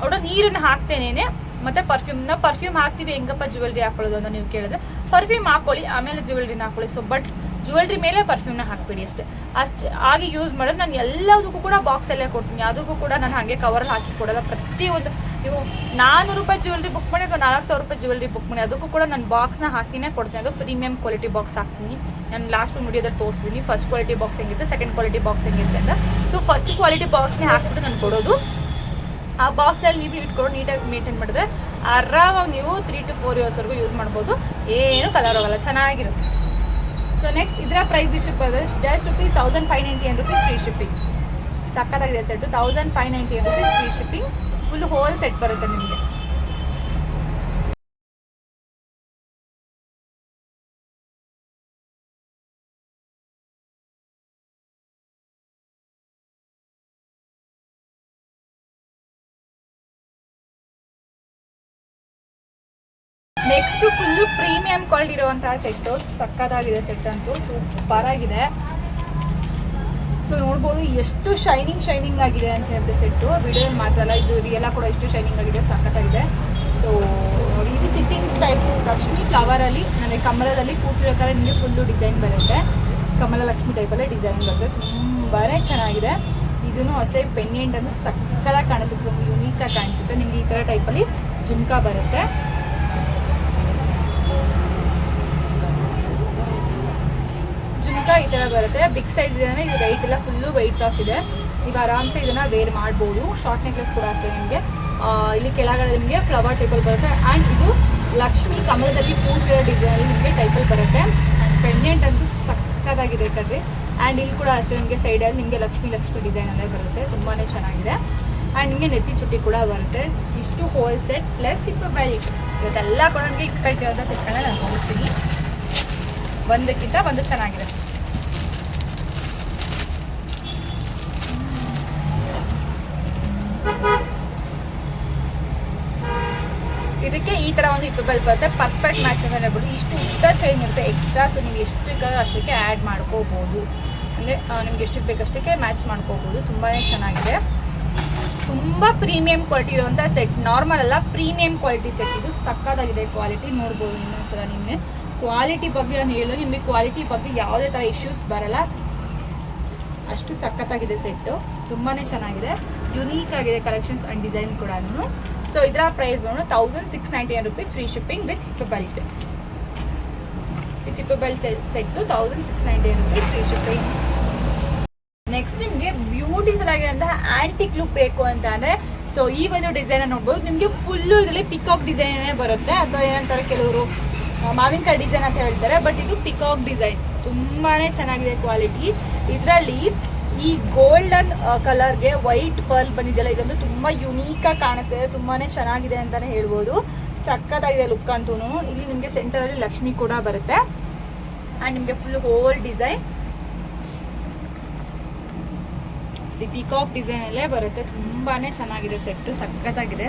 ಒಟ್ಟು ನೀರನ್ನು ಹಾಕ್ತೇನೆ ಮತ್ತು ಪರ್ಫ್ಯೂಮ್ನ ಪರ್ಫ್ಯೂಮ್ ಹಾಕ್ತೀವಿ, ಹೆಂಗಪ್ಪ ಜ್ಯುವೆಲ್ರಿ ಹಾಕೊಳ್ಳೋದು ಅಂತ ನೀವು ಕೇಳಿದ್ರೆ. ಪರ್ಫ್ಯೂಮ್ ಹಾಕೊಳ್ಳಿ, ಆಮೇಲೆ ಜ್ಯುವೆಲ್ರಿನ ಹಾಕೊಳ್ಳಿ. ಸೊ ಬಟ್ ಜ್ಯುವೆಲ್ರಿ ಮೇಲೆ ಪರ್ಫ್ಯೂಮ್ನ ಹಾಕ್ಬಿಡಿ ಅಷ್ಟೇ. ಅಷ್ಟು ಹಾಗೆ ಯೂಸ್ ಮಾಡಿದ್ರೆ ನಾನು ಎಲ್ಲದಕ್ಕೂ ಕೂಡ ಬಾಕ್ಸಲ್ಲೇ ಕೊಡ್ತೀನಿ. ಅದಕ್ಕೂ ಕೂಡ ನಾನು ಹಾಗೆ ಕವರಲ್ಲಿ ಹಾಕಿ ಕೊಡಲ್ಲ. ಪ್ರತಿಯೊಂದು ನೀವು ನಾನ್ನೂರು ರೂಪಾಯಿ ಜ್ಯುವೆಲ್ರಿ ಬುಕ್ ಮಾಡಿ ಅಥವಾ ನಾಲ್ಕು ಸಾವಿರ ರೂಪಾಯಿ ಜ್ಯುವೆಲ್ರಿ ಬುಕ್ ಮಾಡಿ, ಅದಕ್ಕೂ ಕೂಡ ನಾನು ಬಾಕ್ಸ್ನ ಹಾಕಿನೇ ಕೊಡ್ತೀನಿ. ಅದು ಪ್ರೀಮಿಯಂ ಕ್ವಾಲಿಟಿ ಬಾಕ್ಸ್ ಹಾಕ್ತೀನಿ. ನಾನು ಲಾಸ್ಟ್ ವಿಡಿಯೋದಲ್ಲಿ ತೋರಿಸಿದ್ದೀನಿ. ಫಸ್ಟ್ ಕ್ವಾಲಿಟಿ ಬಾಕ್ಸ್ ಹೆಂಗಿರುತ್ತೆ ಸೆಕೆಂಡ್ ಕ್ವಾಲಿಟಿ ಬಾಕ್ಸ್ ಹೆಂಗಿರುತ್ತೆ ಅಂತ. ಸೊ ಫಸ್ಟ್ ಕ್ವಾಲಿಟಿ ಬಾಕ್ಸ್ನೇ ಹಾಕ್ಬಿಟ್ಟು ನಾನು ಕೊಡೋದು. ಆ ಬಾಕ್ಸಲ್ಲಿ ನೀವು ಇಟ್ಕೊಂಡು ನೀಟಾಗಿ ಮೇಂಟೈನ್ ಮಾಡಿದ್ರೆ ಆರಾಮಾಗಿ ನೀವು ತ್ರೀ ಟು ಫೋರ್ ಇಯರ್ಸ್ವರೆಗೂ ಯೂಸ್ ಮಾಡ್ಬೋದು. ಏನು ಕಲರ್ ಹೋಗಲ್ಲ ಚೆನ್ನಾಗಿರುತ್ತೆ. ಸೊ ನೆಕ್ಸ್ಟ್ ಇದರ ಪ್ರೈಸ್ ವಿಷಯಕ್ಕೆ ಬಂದರೆ just rupees thousand five ninety ಏನು ರುಪೀಸ್ ಫ್ರೀ ಶಿಪ್ಪಿಂಗ್ ಸಕ್ಕತ್ತಾಗಿದೆ ಸೆಟ್ ತೌಸಂಡ್ ಫೈವ್ ನೈಂಟಿ ಏನು rupees free shipping full whole set ಬರುತ್ತೆ ನಿಮಗೆ. ನೆಕ್ಸ್ಟ್ ಫುಲ್ಲು ಪ್ರೀಮಿಯಂ ಕ್ವಾಲಿಟಿ ಇರುವಂತಹ ಸೆಟ್ಟು ಸಕ್ಕದಾಗಿದೆ ಸೆಟ್ ಅಂತೂ ಸೂಪರ್ ಆಗಿದೆ. ಸೊ ನೋಡ್ಬೋದು ಎಷ್ಟು ಶೈನಿಂಗ್ ಶೈನಿಂಗ್ ಆಗಿದೆ ಅಂತ ಹೇಳಿದ್ರೆ ಸೆಟ್ಟು ವಿಡಿಯೋ ಮಾತ್ರ ಅಲ್ಲ, ಇದು ರಿಯಲ್ ಕೂಡ ಎಷ್ಟು ಶೈನಿಂಗ್ ಆಗಿದೆ, ಸಕ್ಕತ್ತಾಗಿದೆ. ಸೊ ನೋಡಿ, ಇದು ಸಿಟ್ಟಿಂಗ್ ಟೈಪ್ ಲಕ್ಷ್ಮಿ ಫ್ಲವರಲ್ಲಿ ನನಗೆ ಕಮಲದಲ್ಲಿ ಕೂತಿರೋ ಥರ ನಿಮಗೆ ಫುಲ್ಲು ಡಿಸೈನ್ ಬರುತ್ತೆ. ಕಮಲ ಲಕ್ಷ್ಮಿ ಟೈಪಲ್ಲೇ ಡಿಸೈನ್ ಬರುತ್ತೆ. ತುಂಬಾನೇ ಚೆನ್ನಾಗಿದೆ. ಇದೂ ಅಷ್ಟೇ ಪೆಂಡೆಂಟ್ ಅಂದ್ರೆ ಸಕ್ಕತ್ತಾಗಿ ಕಾಣಿಸುತ್ತೆ ತುಂಬ ಆಗಿ ಕಾಣಿಸುತ್ತೆ. ನಿಮಗೆ ಈ ಥರ ಟೈಪಲ್ಲಿ ಜುಮ್ಕಾ ಬರುತ್ತೆ. ಜುಮ್ಕಾ ಈ ಥರ ಬರುತ್ತೆ. ಬಿಗ್ ಸೈಜ್ ಇದೆ ಇದು ವೈಟ್ ಎಲ್ಲ ಫುಲ್ಲು ವೈಟ್ ಲಾಸ್ ಇದೆ. ನೀವು ಆರಾಮ್ಸೆ ಇದನ್ನ ವೇರ್ ಮಾಡ್ಬೋದು. ಶಾರ್ಟ್ ನೆಕ್ಲೆಸ್ ಕೂಡ ಅಷ್ಟೇ ನಿಮಗೆ. ಇಲ್ಲಿ ಕೆಳಗಡೆ ನಿಮಗೆ ಫ್ಲವರ್ ಟೈಪಲ್ ಬರುತ್ತೆ. ಆ್ಯಂಡ್ ಇದು ಲಕ್ಷ್ಮಿ ಕಮಲದಲ್ಲಿ ಪೂರ್ತಿರೋ ಡಿಸೈನ್ ನಿಮಗೆ ಟೈಪಲ್ ಬರುತ್ತೆ. ಆ್ಯಂಡ್ ಪೆಂಡೆಂಟ್ ಅಂತೂ ಸಕ್ಕತ್ತಾಗಿದೆ ಕಡ್ರಿ ಆ್ಯಂಡ್ ಇಲ್ಲಿ ಕೂಡ ಅಷ್ಟೇ ನಿಮಗೆ ಸೈಡಲ್ಲಿ ನಿಮಗೆ ಲಕ್ಷ್ಮಿ ಲಕ್ಷ್ಮಿ ಡಿಸೈನ್ ಅಲ್ಲೇ ಬರುತ್ತೆ. ತುಂಬಾ ಚೆನ್ನಾಗಿದೆ. ಆ್ಯಂಡ್ ನಿಮಗೆ ನೆತ್ತಿ ಚುಟ್ಟಿ ಕೂಡ ಬರುತ್ತೆ. ಇಷ್ಟು ಹೋಲ್ ಸೆಟ್ ಪ್ಲಸ್ ಇಪ್ಪತ್ತು ಬೈ ಇವತ್ತೆಲ್ಲ ಕೂಡ ನಿಮಗೆ ಇಪ್ಪತ್ತೈದು ಸೆಟ್ಗಳನ್ನ ನಾನು ತೋರಿಸ್ತೀನಿ. ಒಂದಕ್ಕಿಂತ ಒಂದು ಚೆನ್ನಾಗಿದೆ. ತರ ಒಂದು ಇಪ್ಪತ್ತು ಬರುತ್ತೆ ಪರ್ಫೆಕ್ಟ್ ಮ್ಯಾಚ್ ಅಂತ ಹೇಳ್ಬೋದು ಇಷ್ಟು ಉದ್ದ ಚೈನ್ ಇರುತ್ತೆ ಎಕ್ಸ್ಟ್ರಾ ಸೊ ನೀವು ಎಷ್ಟು ಅಷ್ಟಕ್ಕೆ ಆ್ಯಡ್ ಮಾಡ್ಕೋಬೋದು. ಅಂದರೆ ನಿಮ್ಗೆ ಎಷ್ಟು ಬೇಕಷ್ಟಕ್ಕೆ ಮ್ಯಾಚ್ ಮಾಡ್ಕೋಬೋದು. ತುಂಬಾ ಚೆನ್ನಾಗಿದೆ. ತುಂಬ ಪ್ರೀಮಿಯಂ ಕ್ವಾಲಿಟಿ ಇರುವಂಥ ಸೆಟ್ ನಾರ್ಮಲ್ ಅಲ್ಲ ಪ್ರೀಮಿಯಂ ಕ್ವಾಲಿಟಿ ಸೆಟ್ ಇದು ಸಕ್ಕತ್ತಾಗಿದೆ ಕ್ವಾಲಿಟಿ ನೋಡ್ಬೋದು ಇನ್ನೊಂದ್ಸಲ ನಿಮಗೆ. ಕ್ವಾಲಿಟಿ ಬಗ್ಗೆ ನಾನು ಹೇಳಿದ್ರೆ ನಿಮಗೆ ಕ್ವಾಲಿಟಿ ಬಗ್ಗೆ ಯಾವುದೇ ಥರ ಇಶ್ಯೂಸ್ ಬರಲ್ಲ. ಅಷ್ಟು ಸಖತ್ತಾಗಿದೆ ಸೆಟ್ಟು ತುಂಬಾ ಚೆನ್ನಾಗಿದೆ. ಯುನೀಕ್ ಆಗಿದೆ ಕಲೆಕ್ಷನ್ಸ್ ಆ್ಯಂಡ್ ಡಿಸೈನ್ ಕೂಡ ಸೊ ಇದರ ಪ್ರೈಸ್ ಬಂದು thousand six ninety nine rupees free shipping with hip belt with hip belt set thousand six ninety nine rupees free shipping next ನಿಮಗೆ ಬ್ಯೂಟಿಫುಲ್ ಆಗಿರೋಂತಹ ಆಂಟಿಕ್ ಲುಕ್ ಬೇಕು ಅಂತ ಅಂದರೆ so ಈ ಒಂದು ಡಿಸೈನ್ ನೋಡ್ಬೋದು. ನಿಮಗೆ ಫುಲ್ಲು ಇದರಲ್ಲಿ ಪಿಕಾಕ್ ಡಿಸೈನೇ ಬರುತ್ತೆ, ಅಥವಾ ಏನಂತಾರೆ ಕೆಲವರು ಮಾವಿನಕಾಯಿ ಡಿಸೈನ್ ಅಂತ ಹೇಳ್ತಾರೆ ಬಟ್ ಇದು ಪಿಕಾಕ್ ಡಿಸೈನ್ ತುಂಬಾ ಚೆನ್ನಾಗಿದೆ ಕ್ವಾಲಿಟಿ ಇದರಲ್ಲಿ ಈ ಗೋಲ್ಡನ್ ಕಲರ್ಗೆ ವೈಟ್, ಪರ್ಲ್ ಬಂದಿದೆಯಲ್ಲ ಇದಂತೂ ತುಂಬ ಯುನೀಕಾಗಿ ಕಾಣಿಸ್ತಿದೆ, ತುಂಬಾನೇ ಚೆನ್ನಾಗಿದೆ ಅಂತಾನೆ ಹೇಳ್ಬೋದು. ಸಕ್ಕತ್ತಾಗಿದೆ ಲುಕ್ ಅಂತೂ ಇಲ್ಲಿ ನಿಮಗೆ ಸೆಂಟರಲ್ಲಿ ಲಕ್ಷ್ಮಿ ಕೂಡ ಬರುತ್ತೆ. ಆ್ಯಂಡ್ ನಿಮಗೆ full whole design C design ಅಲ್ಲೇ ಬರುತ್ತೆ. ತುಂಬಾನೇ ಚೆನ್ನಾಗಿದೆ ಸೆಟ್ ಸಖತ್ತಾಗಿದೆ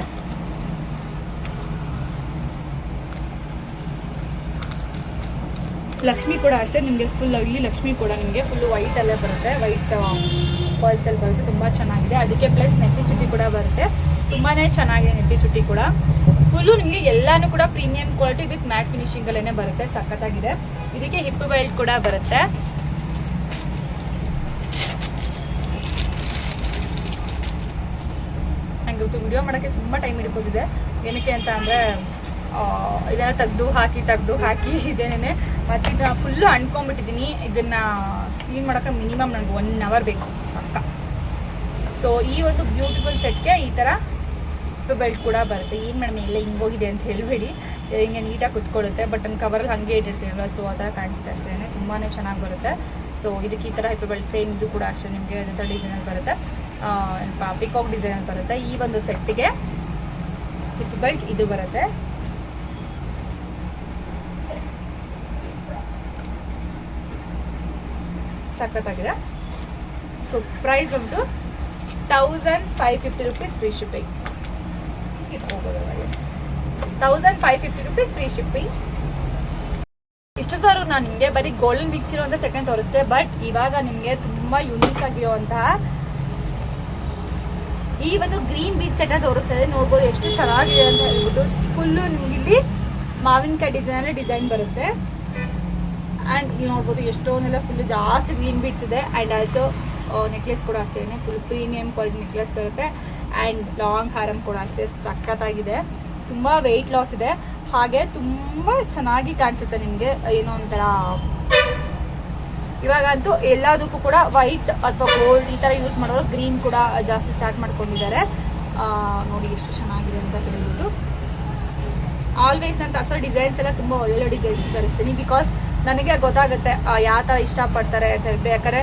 ಲಕ್ಷ್ಮಿ ಕೂಡ ಅಷ್ಟೇ, ನಿಮಗೆ ಫುಲ್ ಇಲ್ಲಿ ಲಕ್ಷ್ಮಿ ಕೂಡ ನಿಮಗೆ ಫುಲ್ ವೈಟ್ ಅಲ್ಲೇ ಬರುತ್ತೆ. ವೈಟ್ ಪರ್ಲ್ಸ್ ಅಲ್ಲಿ ಬರುತ್ತೆ, ತುಂಬಾ ಚೆನ್ನಾಗಿದೆ. ಅದಕ್ಕೆ ಪ್ಲಸ್ ನೆತ್ತಿ ಚುಟ್ಟಿ ಕೂಡ ಬರುತ್ತೆ. ತುಂಬಾನೇ ಚೆನ್ನಾಗಿದೆ ನೆತ್ತಿ ಚುಟ್ಟಿ ಕೂಡ. ಫುಲ್ಲು ನಿಮಗೆ ಎಲ್ಲಾನು ಕೂಡ premium quality with matte finishing ಅಲ್ಲೇ ಬರುತ್ತೆ, ಸಖತ್ತಾಗಿದೆ. ಇದಕ್ಕೆ ಹಿಪ್ ಬೆಲ್ಟ್ ಕೂಡ ಬರುತ್ತೆ. ನಂಗೆ ಇವತ್ತು ವಿಡಿಯೋ ಮಾಡೋಕ್ಕೆ ತುಂಬ ಟೈಮ್ ಹಿಡ್ಕೋತಿದೆ ಏನಕ್ಕೆ ಅಂತ ಅಂದರೆ ಇದೆಲ್ಲ ತೆಗ್ದು ಹಾಕಿ ತೆಗ್ದು ಹಾಕಿ ಇದೇನೆ. ಮತ್ತು ಇದನ್ನ ಫುಲ್ಲು ಅಂಟ್ಕೊಂಡ್ಬಿಟ್ಟಿದ್ದೀನಿ. ಇದನ್ನು ಕ್ಲೀನ್ ಮಾಡೋಕ್ಕೆ ಮಿನಿಮಮ್ ನನಗೆ ಒನ್ ಅವರ್ ಬೇಕು, ಪಕ್ಕ. ಸೊ ಈ ಒಂದು ಬ್ಯೂಟಿಫುಲ್ ಸೆಟ್ಗೆ ಈ ಥರ ಬೆಲ್ಟ್ ಕೂಡ ಬರುತ್ತೆ. ಏನು ಮೇಡಮ್ ಎಲ್ಲ ಹಿಂಗೋಗಿದೆ ಅಂತ ಹೇಳಬೇಡಿ. ಹಿಂಗೆ ನೀಟಾಗಿ ಕುತ್ಕೊಳ್ಳುತ್ತೆ ಬಟ್ ನನ್ನ ಕವರಲ್ಲಿ ಹಾಗೆ ಇಟ್ಟಿರ್ತೀನಲ್ಲ ಸೊ ಆ ಥರ ಕಾಣಿಸುತ್ತೆ ಅಷ್ಟೇ. ತುಂಬಾ ಚೆನ್ನಾಗಿ ಬರುತ್ತೆ. ಸೊ ಇದಕ್ಕೆ ಈ ಥರ ಹೈಪರ್ ಬೆಲ್ಟ್ ಸೇಮ್ ಇದು ಕೂಡ ಅಷ್ಟೇ. ನಿಮಗೆ ಡಿಸೈನ್ ಡಿಸೈನಲ್ಲಿ ಬರುತ್ತೆ. ಪಿಕಾಕ್ ಡಿಸೈನಲ್ಲಿ ಬರುತ್ತೆ. ಈ ಒಂದು ಸೆಟ್ಟಿಗೆ ಹಿಪ್ ಬೆಲ್ಟ್ ಇದು ಬರುತ್ತೆ. ಸಖತ್ತಾಗಿದೆ. ಸೊ ಪ್ರೈಸ್ ಬಂದು thousand five fifty rupees free shipping thousand five fifty rupees free shipping ಇಷ್ಟೊತ್ತವರೆಗೂ ನಾನು ನಿಮಗೆ ಬರೀ ಗೋಲ್ಡನ್ ಬೀಕ್ಸ್ ಇರುವಂಥ ಸೆಕೆಂಡ್ ತೋರಿಸಿದೆ ಬಟ್ ಇವಾಗ ನಿಮಗೆ ತುಂಬ ಯುನೀಕ್ ಆಗಿರುವಂತಹ ಈ ಒಂದು ಗ್ರೀನ್ ಬೀಚ್ ಸೆಟ್ ತೋರಿಸ್ತಾರೆ ನೋಡ್ಬೋದು ಎಷ್ಟು ಚೆನ್ನಾಗಿದೆ ಅಂತ ಹೇಳ್ಬಿಟ್ಟು ಫುಲ್ಲು ನಿಮ್ಗೆ ಇಲ್ಲಿ ಮಾವಿನಕಾಯಿ ಡಿಸೈನಲ್ಲಿ ಡಿಸೈನ್ ಬರುತ್ತೆ. ಇಲ್ಲಿ ನೋಡ್ಬೋದು ಎಷ್ಟೊಂದೆಲ್ಲ ಫುಲ್ ಜಾಸ್ತಿ ಗ್ರೀನ್ ಬೀಡ್ಸ್ ಇದೆ. ಆ್ಯಂಡ್ ಆಲ್ಸೋ ನೆಕ್ಲೆಸ್ ಕೂಡ ಅಷ್ಟೇ. ಫುಲ್ ಪ್ರೀಮಿಯಂ ಕ್ವಾಲಿಟಿ ನೆಕ್ಲೆಸ್ ಬರುತ್ತೆ. ಆ್ಯಂಡ್ ಲಾಂಗ್ ಹಾರಮ್ ಕೂಡ ಅಷ್ಟೇ. ಸಖತ್ತಾಗಿದೆ. ತುಂಬ ವೆಯ್ಟ್ ಲಾಸ್ ಇದೆ. ಹಾಗೆ ತುಂಬ ಚೆನ್ನಾಗಿ ಕಾಣಿಸುತ್ತೆ ನಿಮಗೆ. ಏನೋ ಒಂಥರ. ಇವಾಗಂತೂ ಎಲ್ಲದಕ್ಕೂ ಕೂಡ ವೈಟ್ ಅಥವಾ ಗೋಲ್ಡ್ ಈ ಥರ ಯೂಸ್ ಮಾಡೋರು ಗ್ರೀನ್ ಕೂಡ ಜಾಸ್ತಿ ಸ್ಟಾರ್ಟ್ ಮಾಡ್ಕೊಂಡಿದ್ದಾರೆ. ನೋಡಿ ಎಷ್ಟು ಚೆನ್ನಾಗಿದೆ ಅಂತ ಹೇಳ್ಬಿಟ್ಟು. ಆಲ್ವೇಸ್ ನಾನು ತರಿಸೋ ಡಿಸೈನ್ಸ್ ಎಲ್ಲ ತುಂಬ ಒಳ್ಳೊಳ್ಳೆ ಡಿಸೈನ್ಸ್ ತರಿಸ್ತೀನಿ ಬಿಕಾಸ್ ನನಗೆ ಗೊತ್ತಾಗುತ್ತೆ ಯಾವ ಥರ ಇಷ್ಟಪಡ್ತಾರೆ ಅಂತ ಹೇಳಿ. ಯಾಕಂದರೆ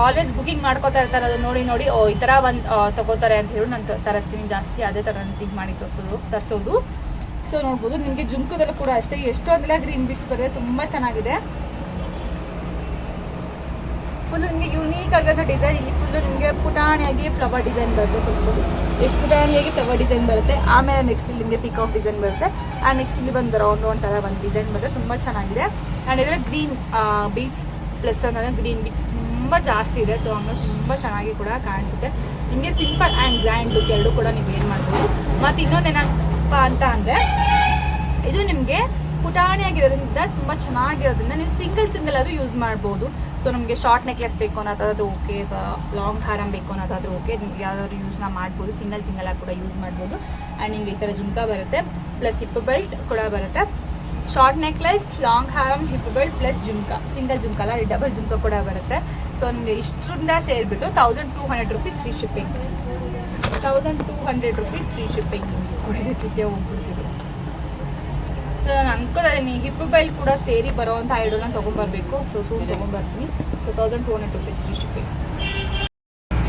ಆಲ್ವೇಸ್ ಬುಕಿಂಗ್ ಮಾಡ್ಕೋತಾ ಇರ್ತಾರೆ, ಅದನ್ನ ನೋಡಿ ನೋಡಿ, ಓ, ಈ ಥರ ಒಂದು ತಗೋತಾರೆ ಅಂತ ಹೇಳಿ ನಾನು ತರಿಸ್ತೀನಿ, ಜಾಸ್ತಿ ಅದೇ ಥರ ನಾನು ಥಿಂಕ್ ಮಾಡಿ ತೋರಿಸೋದು, ತರಿಸೋದು. ಸೊ ನೋಡ್ಬೋದು, ನಿಮಗೆ ಜುಮ್ಕದಲ್ಲೂ ಕೂಡ ಅಷ್ಟೇ ಎಷ್ಟೊಂದೆಲ್ಲ ಗ್ರೀನ್ ಬಿಟ್ಸ್ ಬರುತ್ತೆ ತುಂಬ ಚೆನ್ನಾಗಿದೆ. ಫುಲ್ ನಿಮಗೆ ಯೂನೀಕ್ ಆಗಿರೋ ಡಿಸೈನ್ ಇಲ್ಲಿ. ಫುಲ್ ನಿಮಗೆ ಪುಟಾಣಿಯಾಗಿ ಫ್ಲವರ್ ಡಿಸೈನ್ ಬರುತ್ತೆ ಸ್ವಲ್ಪ. ಎಷ್ಟು ಪುಟಾಣಿಯಾಗಿ ಫ್ಲವರ್ ಡಿಸೈನ್ ಬರುತ್ತೆ. ಆಮೇಲೆ ನೆಕ್ಸ್ಟ್ ಇಲ್ಲಿ ನಿಮಗೆ ಪಿಕಾಕ್ ಡಿಸೈನ್ ಬರುತ್ತೆ. ಆ್ಯಂಡ್ ನೆಕ್ಸ್ಟ್ ಇಲ್ಲಿ ಒಂದು ರೌಂಡ್ ರೌಂಡ್ ಥರ ಒಂದು ಡಿಸೈನ್ ಬರುತ್ತೆ. ತುಂಬ ಚೆನ್ನಾಗಿದೆ. ಆ್ಯಂಡ್ ಇದರಲ್ಲಿ ಗ್ರೀನ್ ಬೀಟ್ಸ್ ಪ್ಲಸ್ ಅಂದರೆ ಗ್ರೀನ್ ಬೀಟ್ಸ್ ತುಂಬ ಜಾಸ್ತಿ ಇದೆ. ಸೊ ಆಮೇಲೆ ತುಂಬ ಚೆನ್ನಾಗಿ ಕೂಡ ಕಾಣಿಸುತ್ತೆ. ನಿಮಗೆ ಸಿಂಪಲ್ ಆ್ಯಂಡ್ ಗ್ರ್ಯಾಂಡ್ ಲುಕ್ ಎರಡು ಕೂಡ ನೀವು ಏನು ಮಾಡ್ಬೋದು. ಮತ್ತು ಇನ್ನೊಂದು ಏನಪ್ಪ ಅಂತ ಅಂದರೆ, ಇದು ನಿಮಗೆ ಪುಟಾಣಿಯಾಗಿರೋದ್ರಿಂದ ತುಂಬ ಚೆನ್ನಾಗಿರೋದ್ರಿಂದ ನೀವು ಸಿಂಗಲ್ ಸಿಂಗಲ್ ಆದರೂ ಯೂಸ್ ಮಾಡ್ಬೋದು. ಸೊ ನಮಗೆ ಶಾರ್ಟ್ ನೆಕ್ಲೆಸ್ ಬೇಕು ಅನ್ನೋದಾದ್ರೂ ಓಕೆ ಲಾಂಗ್ ಹಾರಂ ಬೇಕು ಅನ್ನೋದಾದ್ರೂ ಓಕೆ ನಿಮ್ಗೆ ಯಾವ್ದಾದ್ರು ಯೂಸ್ನ ಮಾಡ್ಬೋದು ಸಿಂಗಲ್ ಸಿಂಗಲ್ ಆಗಿ ಕೂಡ ಯೂಸ್ ಮಾಡ್ಬೋದು. ಆ್ಯಂಡ್ ನಿಮ್ಗೆ ಈ ಥರ ಜುಮ್ಕಾ ಬರುತ್ತೆ ಪ್ಲಸ್ ಹಿಪ್ ಬೆಲ್ಟ್ ಕೂಡ ಬರುತ್ತೆ. Short necklace long harm hip belt plus jhumka single jhumka ಅಲ್ಲ ಡಬಲ್ ಜುಮ್ಕಾ ಕೂಡ ಬರುತ್ತೆ. ಸೊ ನಿಮಗೆ ಇಷ್ಟರಿಂದ ಸೇರಿಬಿಟ್ಟು thousand two hundred rupees free shipping thousand two hundred rupees free shipping ಕೊಡೋದಕ್ಕೆ ಹೋಗ್ಬಿಡ್ತಿದ್ರು ಸೊ ನಾನು ಅನ್ಕೋತೀನಿ ಹಿಪ್ ಬೆಲ್ಟ್ ಕೂಡ ಸೇರಿ ಬರೋವಂಥ ಐಡಲ್ನ ತೊಗೊಂಡ್ಬರ್ಬೇಕು so soon ತೊಗೊಂಡ್ಬರ್ತೀನಿ so thousand two hundred rupees free shipping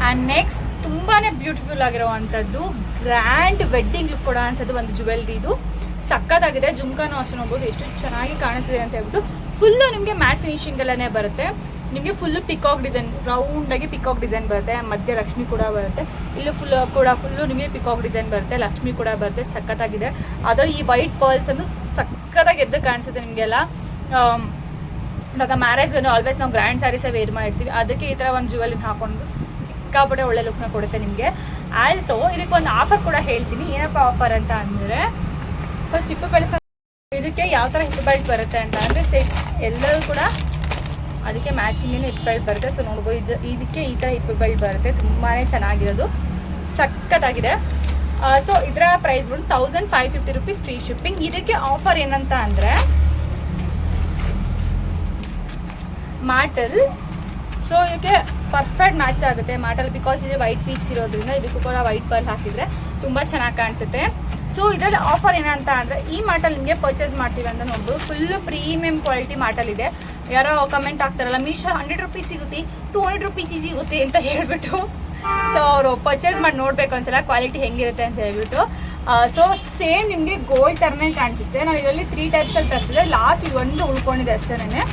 and next ತುಂಬಾ ಬ್ಯೂಟಿಫುಲ್ ಆಗಿರುವಂಥದ್ದು ಗ್ರ್ಯಾಂಡ್ ವೆಡ್ಡಿಂಗ್ ಲುಕ್ ಕೊಡೋ ಅಂಥದ್ದು ಒಂದು ಜುವೆಲ್ರಿ ಇದು. ಸಕ್ಕತ್ತಾಗಿದೆ ಜುಮ್ಕಾನು ಅಷ್ಟು ನೋಡ್ಬೋದು. ಎಷ್ಟು ಚೆನ್ನಾಗಿ ಕಾಣಿಸ್ತಿದೆ ಅಂತ ಹೇಳ್ಬಿಟ್ಟು ಫುಲ್ಲು ನಿಮಗೆ ಮ್ಯಾಟ್ ಫಿನಿಶಿಂಗ್ ಫಿನಿಶಿಂಗಲ್ಲೇ ಬರುತ್ತೆ. ನಿಮಗೆ ಫುಲ್ಲು ಪಿಕಾಕ್ ಡಿಸೈನ್ ರೌಂಡಾಗಿ ಪಿಕಾಕ್ ಡಿಸೈನ್ ಬರುತ್ತೆ. ಮಧ್ಯ ಲಕ್ಷ್ಮಿ ಕೂಡ ಬರುತ್ತೆ. ಇಲ್ಲೂ ಫುಲ್ ಕೂಡ ಫುಲ್ಲು ನಿಮಗೆ ಪಿಕಾಕ್ ಡಿಸೈನ್ ಬರುತ್ತೆ. ಲಕ್ಷ್ಮಿ ಕೂಡ ಬರುತ್ತೆ. ಸಖತ್ತಾಗಿದೆ. ಅದರ ಈ ವೈಟ್ ಪರ್ಲ್ಸ್ ಅನ್ನು ಸಖತ್ತಾಗಿ ಎದ್ದು ಕಾಣಿಸುತ್ತೆ ನಿಮಗೆಲ್ಲ. ಇವಾಗ ಮ್ಯಾರೇಜ್ಗೆ ಆಲ್ವೇಸ್ ನಾವು ಗ್ರ್ಯಾಂಡ್ ಸ್ಯಾರೀಸೇ ವೇರ್ ಮಾಡಿರ್ತೀವಿ. ಅದಕ್ಕೆ ಈ ಥರ ಒಂದು ಜುವೆಲಿನ ಹಾಕೊಂಡು ಸಿಕ್ಕಾಪಟ್ಟೆ ಒಳ್ಳೆ ಲುಕ್ನ ಕೊಡುತ್ತೆ ನಿಮಗೆ. ಆಲ್ಸೋ ಇದಕ್ಕೆ ಒಂದು ಆಫರ್ ಕೂಡ ಹೇಳ್ತೀನಿ. ಏನಪ್ಪ ಆಫರ್ ಅಂತ ಅಂದರೆ ಫಸ್ಟ್ ಹಿಪ್ಪು ಬೆಳೆಸ ಇದಕ್ಕೆ ಯಾವ ಥರ ಹಿಪ್ಪು ಬೆಲ್ಟ್ ಬರುತ್ತೆ ಅಂತ ಅಂದರೆ ಸೇಮ್ ಎಲ್ಲರೂ ಕೂಡ ಅದಕ್ಕೆ ಮ್ಯಾಚಿಂಗ್ ಹಿಪ್ ಬೆಲ್ಟ್ ಬರುತ್ತೆ. ಸೊ ನೋಡ್ಬೋದು, ಇದು ಇದಕ್ಕೆ ಈ ಥರ ಹಿಪ್ಪು ಬೆಲ್ಟ್ ಬರುತ್ತೆ. ತುಂಬಾ ಚೆನ್ನಾಗಿರೋದು. ಸಖತ್ತಾಗಿದೆ. ಸೊ ಇದರ ಪ್ರೈಸ್ ಬಂದು thousand five fifty rupees free shipping ಇದಕ್ಕೆ ಆಫರ್ ಏನಂತ ಅಂದರೆ ಮಾಟಲ್ ಸೊ ಇದಕ್ಕೆ ಪರ್ಫೆಕ್ಟ್ ಮ್ಯಾಚ್ ಆಗುತ್ತೆ ಮಾಟಲ್ ಬಿಕಾಸ್ ಇದು ವೈಟ್ ಪೀಚ್ ಇರೋದ್ರಿಂದ ಇದಕ್ಕೂ ಕೂಡ ವೈಟ್ ಪರ್ಲ್ ಹಾಕಿದರೆ ತುಂಬ ಚೆನ್ನಾಗಿ ಕಾಣಿಸುತ್ತೆ. ಸೊ ಇದರಲ್ಲಿ ಆಫರ್ ಏನಂತ ಅಂದರೆ ಈ ಮಾಟಲ್ ನಿಮಗೆ ಪರ್ಚೇಸ್ ಮಾಡ್ತೀವಿ ಅಂತ ನೋಡ್ಬೋದು. ಫುಲ್ಲು ಪ್ರೀಮಿಯಂ ಕ್ವಾಲಿಟಿ ಮಾಟಲ್ ಇದೆ. ಯಾರೋ ಕಮೆಂಟ್ ಆಗ್ತಾರಲ್ಲ ಮೀಶೋ ಹಂಡ್ರೆಡ್ ರುಪೀಸ್ ಸಿಗುತ್ತೆ ಟೂ ಹಂಡ್ರೆಡ್ ರುಪೀಸ್ ಸಿಗುತ್ತೆ ಅಂತ ಹೇಳ್ಬಿಟ್ಟು ಸೊ ಅವರು ಪರ್ಚೇಸ್ ಮಾಡಿ ನೋಡಬೇಕು ಒಂದ್ಸಲ ಕ್ವಾಲಿಟಿ ಹೆಂಗಿರುತ್ತೆ ಅಂತ ಹೇಳ್ಬಿಟ್ಟು. ಸೊ ಸೇಮ್ ನಿಮಗೆ ಗೋಲ್ಡ್ ಥರನೇ ಕಾಣಿಸುತ್ತೆ. ನಾವು ಇದರಲ್ಲಿ ತ್ರೀ ಟೈಪ್ಸಲ್ಲಿ ತರಿಸಿದೆ ಲಾಸ್ಟ್ ಇದು ಒಂದು ಉಳ್ಕೊಂಡಿದೆ ಅಷ್ಟೇ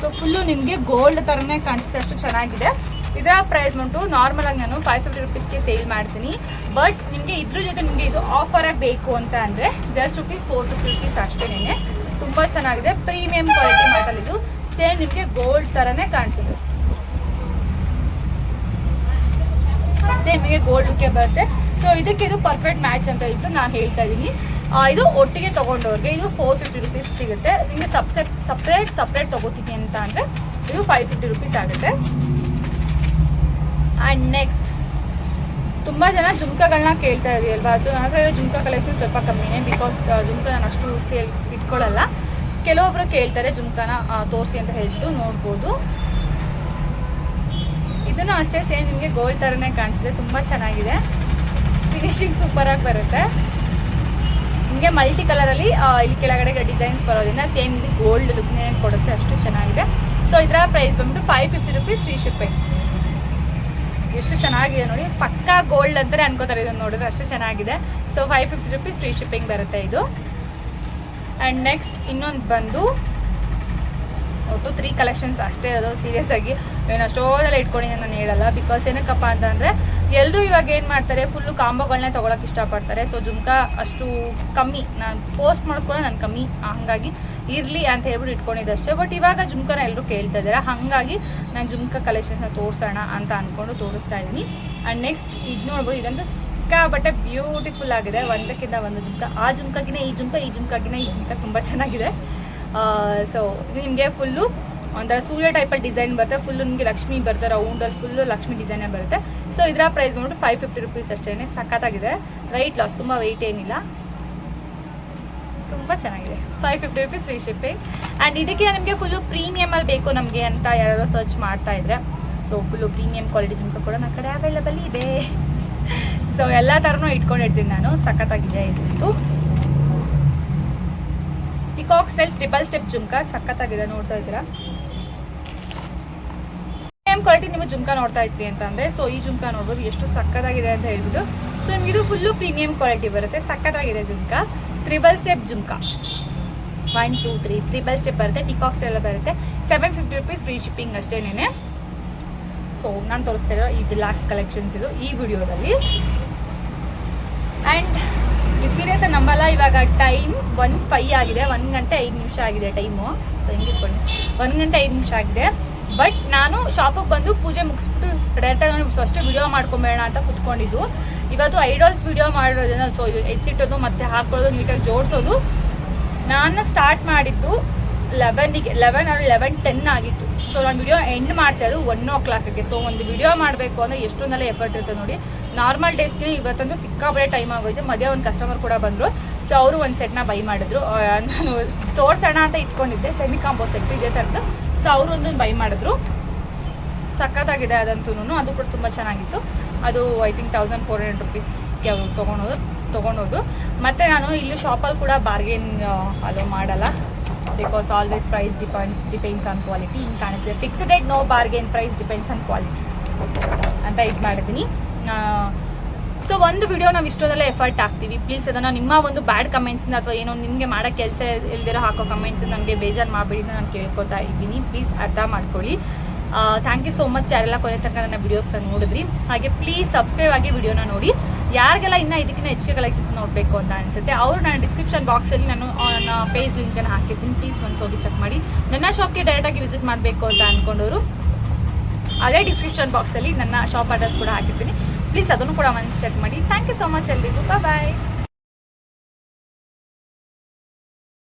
ಸೊ ಫುಲ್ಲು ನಿಮಗೆ ಗೋಲ್ಡ್ ಥರನೇ ಕಾಣಿಸುತ್ತೆ ಅಷ್ಟು ಚೆನ್ನಾಗಿದೆ. ಇದರ ಪ್ರೈಸ್ ಮಂಟು ನಾರ್ಮಲ್ ಆಗಿ ನಾನು ಫೈವ್ ಫಿಫ್ಟಿ ರುಪೀಸ್ಗೆ ಸೇಲ್ ಮಾಡ್ತೀನಿ. ಬಟ್ ನಿಮಗೆ ಇದ್ರ ಜೊತೆ ನಿಮಗೆ ಇದು ಆಫರಾಗಿ ಬೇಕು ಅಂತ ಅಂದರೆ just rupees four fifty rupees ಅಷ್ಟೇನೆ. ತುಂಬ ಚೆನ್ನಾಗಿದೆ. ಪ್ರೀಮಿಯಂ ಕ್ವಾಲಿಟಿ ಮಾಡಲಿದ್ದು ಇದು. ಸೇಮ್ ನಿಮಗೆ ಗೋಲ್ಡ್ ಥರನೇ ಕಾಣಿಸುತ್ತೆ. ಸೇಮ್ ನಿಮಗೆ ಗೋಲ್ಡ್ ಲುಕ್ಕೆ ಬರುತ್ತೆ. ಸೊ ಇದಕ್ಕೆ ಇದು ಪರ್ಫೆಕ್ಟ್ ಮ್ಯಾಚ್ ಅಂತ ಹೇಳ್ಬಿಟ್ಟು ನಾನು ಹೇಳ್ತಾ ಇದ್ದೀನಿ ಇದು ಒಟ್ಟಿಗೆ ತೊಗೊಂಡವ್ರಿಗೆ ಇದು ಫೋರ್ ಫಿಫ್ಟಿ ರುಪೀಸ್ ಸಿಗುತ್ತೆ. ನಿಮಗೆ ಸಪ್ಸೆಟ್ ಸಪ್ರೇಟ್ ಸಪ್ರೇಟ್ ತೊಗೋತೀನಿ ಅಂತ ಅಂದರೆ ಇದು ಫೈವ್ ಫಿಫ್ಟಿ ರುಪೀಸ್ ಆಗುತ್ತೆ. ಆ್ಯಂಡ್ ನೆಕ್ಸ್ಟ್ ತುಂಬ ಜನ ಜುಮ್ಕಾಗಳನ್ನ ಕೇಳ್ತಾ ಇದ್ದೀವಿ ಅಲ್ವಾ ಸೊ ನನ್ನ ಜುಮ್ಕಾ ಕಲೆಕ್ಷನ್ ಸ್ವಲ್ಪ ಕಮ್ಮಿನೇ ಬಿಕಾಸ್ ಜುಮ್ಕ ನಾನು ಅಷ್ಟು ಸೇಲ್ಸ್ ಇಟ್ಕೊಳ್ಳಲ್ಲ ಕೆಲವೊಬ್ಬರು ಕೇಳ್ತಾರೆ ಜುಮ್ಕಾನ ತೋರಿಸಿ ಅಂತ ಹೇಳ್ಬಿಟ್ಟು ನೋಡ್ಬೋದು. ಇದನ್ನು ಅಷ್ಟೇ ಸೇಮ್ ನಿಮಗೆ ಗೋಲ್ಡ್ ಥರನೇ ಕಾಣಿಸಿದೆ ತುಂಬ ಚೆನ್ನಾಗಿದೆ. ಫಿನಿಶಿಂಗ್ ಸೂಪರಾಗಿ ಬರುತ್ತೆ. ನಿಮಗೆ ಮಲ್ಟಿ ಕಲರಲ್ಲಿ ಇಲ್ಲಿ ಕೆಳಗಡೆ ಡಿಸೈನ್ಸ್ ಬರೋದ್ರಿಂದ ಸೇಮ್ ಇದು ಗೋಲ್ಡ್ ಲುಕ್ನೇ ಕೊಡುತ್ತೆ. ಅಷ್ಟು ಚೆನ್ನಾಗಿದೆ. ಸೊ ಇದರ ಪ್ರೈಸ್ ಬಂದ್ಬಿಟ್ಟು five fifty rupees free shipping ಎಷ್ಟು ಚೆನ್ನಾಗಿದೆ ನೋಡಿ. ಪಕ್ಕಾ ಗೋಲ್ಡ್ ಅಂತಲೇ ಅನ್ಕೋತಾರೆ ಇದನ್ನು ನೋಡಿದ್ರೆ. ಅಷ್ಟು ಚೆನ್ನಾಗಿದೆ. So five fifty rupees free shipping ಬರುತ್ತೆ ಇದು. ಆ್ಯಂಡ್ ನೆಕ್ಸ್ಟ್ ಇನ್ನೊಂದು ಬಂದು ಒಟ್ಟು ತ್ರೀ ಕಲೆಕ್ಷನ್ಸ್ ಅಷ್ಟೇ ಅದು ಸೀರಿಯಸ್ ಆಗಿ. ಏನು ಅಷ್ಟೋದೆಲ್ಲ ಇಟ್ಕೊಂಡಿದ್ದೀನಿ ನಾನು ಹೇಳಲ್ಲ. ಬಿಕಾಸ್ ಏನಕ್ಕಪ್ಪ ಅಂತಂದರೆ ಎಲ್ಲರೂ ಇವಾಗ ಏನು ಮಾಡ್ತಾರೆ ಫುಲ್ಲು ಕಾಂಬೋಗಳನ್ನೇ ತೊಗೊಳಕ್ಕೆ ಇಷ್ಟಪಡ್ತಾರೆ. ಸೊ ಜುಮ್ಕಾ ಅಷ್ಟು ಕಮ್ಮಿ. ನಾನು ಪೋಸ್ಟ್ ಮಾಡ್ಕೊಳ್ಳೋ ನಾನು ಕಮ್ಮಿ. ಹಾಗಾಗಿ ಇರಲಿ ಅಂತ ಹೇಳ್ಬಿಟ್ಟು ಇಟ್ಕೊಂಡಿದ್ದೆ ಅಷ್ಟೇ. ಬಟ್ ಇವಾಗ ಜುಮ್ಕಾನ ಎಲ್ಲರೂ ಕೇಳ್ತಾ ಇದ್ದಾರೆ. ಹಾಗಾಗಿ ನಾನು ಜುಮ್ಕಾ ಕಲೆಕ್ಷನ್ಸ್ನ ತೋರಿಸೋಣ ಅಂತ ಅಂದ್ಕೊಂಡು ತೋರಿಸ್ತಾ ಇದ್ದೀನಿ. ಆ್ಯಂಡ್ ನೆಕ್ಸ್ಟ್ ಇದು ನೋಡ್ಬೋದು, ಇದಂತೂ ಸಿಕ್ಕಾಬಟ್ಟೆ ಬ್ಯೂಟಿಫುಲ್ ಆಗಿದೆ. ಒಂದಕ್ಕಿಂತ ಒಂದು ಜುಮ್ಕಾ. ಆ ಜುಮ್ಕಾಗಿನ, ಈ ಜುಮ್ಕಾ, ಈ ಜುಮ್ಕಾಗಿನೇ, ಈ ಜುಮ್ಕಾ ತುಂಬ ಚೆನ್ನಾಗಿದೆ. ಸೊ ಇದು ನಿಮಗೆ ಫುಲ್ಲು ಒಂಥರ ಸೂರ್ಯ ಟೈಪಲ್ಲಿ ಡಿಸೈನ್ ಬರುತ್ತೆ. ಫುಲ್ಲು ನಿಮಗೆ ಲಕ್ಷ್ಮಿ ಬರುತ್ತೆ ರೌಂಡಲ್ಲಿ ಫುಲ್ಲು ಲಕ್ಷ್ಮಿ ಡಿಸೈನೇ ಬರುತ್ತೆ. ಸೊ ಇದರ ಪ್ರೈಸ್ ಬಂದ್ಬಿಟ್ಟು ಫೈವ್ ಫಿಫ್ಟಿ ರುಪೀಸ್ ಅಷ್ಟೇ ಸಖತ್ತಾಗಿದೆ. ರೈಟ್ ಲಾಸ್ ತುಂಬ ವೆಯ್ಟ್ ಏನಿಲ್ಲ. ತುಂಬ ಚೆನ್ನಾಗಿದೆ. Five fifty rupees free shipping and ಇದಕ್ಕೆ ನಿಮಗೆ ಫುಲ್ಲು ಪ್ರೀಮಿಯಮಲ್ಲಿ ಬೇಕು ನಮಗೆ ಅಂತ ಯಾರು ಸರ್ಚ್ ಮಾಡ್ತಾ ಇದ್ರೆ. So full premium quality jhumka ಕೂಡ ನನ್ನ ಕಡೆ ಅವೈಲಬಲ್ ಇದೆ. ಸೊ ಎಲ್ಲ ಥರನೂ ಇಟ್ಕೊಂಡಿರ್ತೀನಿ ನಾನು. ಸಖತ್ತಾಗಿದೆ ಇದು peacock style triple step jhumka ಸಖತ್ತಾಗಿದೆ, ನೋಡ್ತಾ ಇದ್ದೀರಾ? ಸೇಮ್ ಕ್ವಾಲಿಟಿ ನೀವು ಜುಮ್ಕ ನೋಡ್ತಾ ಇದ್ರಿ ಅಂತಂದ್ರೆ ಸೊ ಈ ಜುಮ್ಕ ನೋಡ್ಬೋದು, ಎಷ್ಟು ಸಕ್ಕತ್ತಾಗಿದೆ ಅಂತ ಹೇಳ್ಬಿಟ್ಟು. ಸೊ ನಿಮ್ಗೆ ಇದು ಫುಲ್ಲು ಪ್ರೀಮಿಯಂ ಕ್ವಾಲಿಟಿ ಬರುತ್ತೆ ಸಕ್ಕತ್ತಾಗಿದೆ jhumka. Triple step jhumka. One two three triple step ಬರುತ್ತೆ ಪಿಕಾಕ್ ಸ್ಟೈಲ್ ಬರುತ್ತೆ. Seven fifty rupees free shipping ಅಷ್ಟೇನೆ ಸೊ ನಾನು ತೋರಿಸ್ತಾ ಇರೋ ಇದು ಲಾಸ್ಟ್ ಕಲೆಕ್ಷನ್ಸ್ ಇದು ಈ ವಿಡಿಯೋದಲ್ಲಿ ಆ್ಯಂಡ್ ಈ ಸೀರಿಯಸ್ ನಂಬಲ್ಲ, ಇವಾಗ ಟೈಮ್ ಒನ್ ಫೈ ಆಗಿದೆ, ಒಂದು ಗಂಟೆ ಐದು ನಿಮಿಷ ಆಗಿದೆ ಟೈಮು ಸೊ ಹೆಂಗಿಟ್ಕೊಂಡು ಒಂದು ಗಂಟೆ ಐದು ನಿಮಿಷ ಆಗಿದೆ. ಬಟ್ ನಾನು ಶಾಪಿಗೆ ಬಂದು ಪೂಜೆ ಮುಗಿಸ್ಬಿಟ್ಟು ಡೈರೆಕ್ಟಾಗಿ ಫಸ್ಟ್ ವಿಡಿಯೋ ಮಾಡ್ಕೊಬೇಡ ಅಂತ ಕುತ್ಕೊಂಡಿದ್ದು. ಇವತ್ತು ಐಡಲ್ಸ್ ವಿಡಿಯೋ ಮಾಡೋದನ್ನ ಸೊ ಎತ್ತಿಟ್ಟೋದು, ಮತ್ತೆ ಹಾಕೊಳ್ಳೋದು, ನೀಟಾಗಿ ಜೋಡಿಸೋದು. ನಾನು ಸ್ಟಾರ್ಟ್ ಮಾಡಿದ್ದು ಲೆವೆನಿಗೆ ಲೆವೆನ್ ಆರ್ ಲೆವೆನ್ ಟೆನ್ ಆಗಿತ್ತು. ಸೊ ನಾನು ವಿಡಿಯೋ ಎಂಡ್ ಮಾಡ್ತಾ ಇದ್ದು ಒನ್ ಓ ಕ್ಲಾಕಿಗೆ ಸೊ ಒಂದು ವಿಡಿಯೋ ಮಾಡಬೇಕು ಅಂದರೆ ಎಷ್ಟೊಂದೆಲ್ಲ ಎಫರ್ಟ್ ಇರುತ್ತೆ ನೋಡಿ. ನಾರ್ಮಲ್ ಡೇಸ್ಗೆ ಇವತ್ತಂದು ಸಿಕ್ಕಾಪಟ್ಟೆ ಟೈಮ್ ಆಗೋಯ್ತು. ಮಧ್ಯ ಒಂದು ಕಸ್ಟಮರ್ ಕೂಡ ಬಂದರು. ಸೊ ಅವರು ಒಂದು ಸೆಟ್ನ ಬೈ ಮಾಡಿದ್ರು. ನಾನು ತೋರ್ಸೋಣ ಅಂತ ಇಟ್ಕೊಂಡಿದ್ದೆ. ಸೆಮಿ ಕಾಂಬೋ ಸೆಟ್ ಇದೆ ಥರದ್ದು ಸೊ ಅವರು ಒಂದು ಬೈ ಮಾಡಿದ್ರು. ಸಖತ್ತಾಗಿದೆ ಅದಂತೂ ಅದು ಕೂಡ ತುಂಬ ಚೆನ್ನಾಗಿತ್ತು. ಅದು I think thousand four hundred ರುಪೀಸ್ಗೆ ಅವರು ತೊಗೊಳೋದು ತೊಗೊಂಡೋದ್ರು. ಮತ್ತು ನಾನು ಇಲ್ಲಿ ಶಾಪಲ್ಲಿ ಕೂಡ ಬಾರ್ಗೇನ್ ಅಲೋ ಮಾಡಲ್ಲ. Because always price depend depends on quality ಹಿಂಗೆ ಕಾಣಿಸ್ತಿದೆ. Fixed rate no bargain price depends on quality ಅಂತ ಇದು ಮಾಡಿದ್ದೀನಿ ಸೊ ಒಂದು ವಿಡಿಯೋ ನಾವು ಇಷ್ಟೊಂದೆಲ್ಲ ಎಫರ್ಟ್ ಹಾಕ್ತೀವಿ. ಪ್ಲೀಸ್ ಅದನ್ನು ನಿಮ್ಮ ಒಂದು ಬ್ಯಾಡ್ ಕಮೆಂಟ್ಸಿಂದ ಅಥವಾ ಏನೋ ನಿಮಗೆ ಮಾಡೋ ಕೆಲಸ ಇಲ್ದಿರೋ ಹಾಕೋ ಕಮೆಂಟ್ಸ್ ನಮಗೆ ಬೇಜಾರು ಮಾಡಬೇಡಿ ಅಂತ ನಾನು ಕೇಳ್ಕೊತಾ ಇದ್ದೀನಿ. ಪ್ಲೀಸ್ ಅರ್ಥ ಮಾಡ್ಕೊಳ್ಳಿ. ಥ್ಯಾಂಕ್ ಯು ಸೋ ಮಚ್ ಯಾರೆಲ್ಲ ಕೊನೆ ತನಕ ನನ್ನ ವಿಡಿಯೋಸ್ನ ನೋಡಿದ್ರಿ. ಹಾಗೆ ಪ್ಲೀಸ್ ಸಬ್ಸ್ಕ್ರೈಬ್ ಆಗಿ ವಿಡಿಯೋನ ನೋಡಿ. ಯಾರಿಗೆಲ್ಲ ಇನ್ನೂ ಇದಕ್ಕಿಂತ ಹೆಚ್ಚಿಗೆ ಕಲೆಕ್ಷನ್ಸ್ ನೋಡಬೇಕು ಅಂತ ಅನಿಸುತ್ತೆ, ಅವರು ನಾನು ಡಿಸ್ಕ್ರಿಪ್ಷನ್ ಬಾಕ್ಸಲ್ಲಿ ನಾನು ನನ್ನ ಪೇಜ್ ಲಿಂಕನ್ನು ಹಾಕಿರ್ತೀನಿ. ಪ್ಲೀಸ್ ಒಂದು ಹೋಗಿ ಚೆಕ್ ಮಾಡಿ. ನನ್ನ ಶಾಪ್ಗೆ ಡೈರೆಕ್ಟಾಗಿ ವಿಸಿಟ್ ಮಾಡಬೇಕು ಅಂತ ಅಂದ್ಕೊಂಡವರು ಅದೇ ಡಿಸ್ಕ್ರಿಪ್ಷನ್ ಬಾಕ್ಸಲ್ಲಿ ನನ್ನ ಶಾಪ್ ಅಡ್ರೆಸ್ ಕೂಡ ಹಾಕಿರ್ತೀನಿ. ಪ್ಲೀಸ್ ಅದನ್ನು ಕೂಡ ಒಂದು ಚೆಕ್ ಮಾಡಿ. ಥ್ಯಾಂಕ್ ಯು ಸೊ ಮಚ್ ಎಲ್ರಿಗೂ. ಬಾಯ್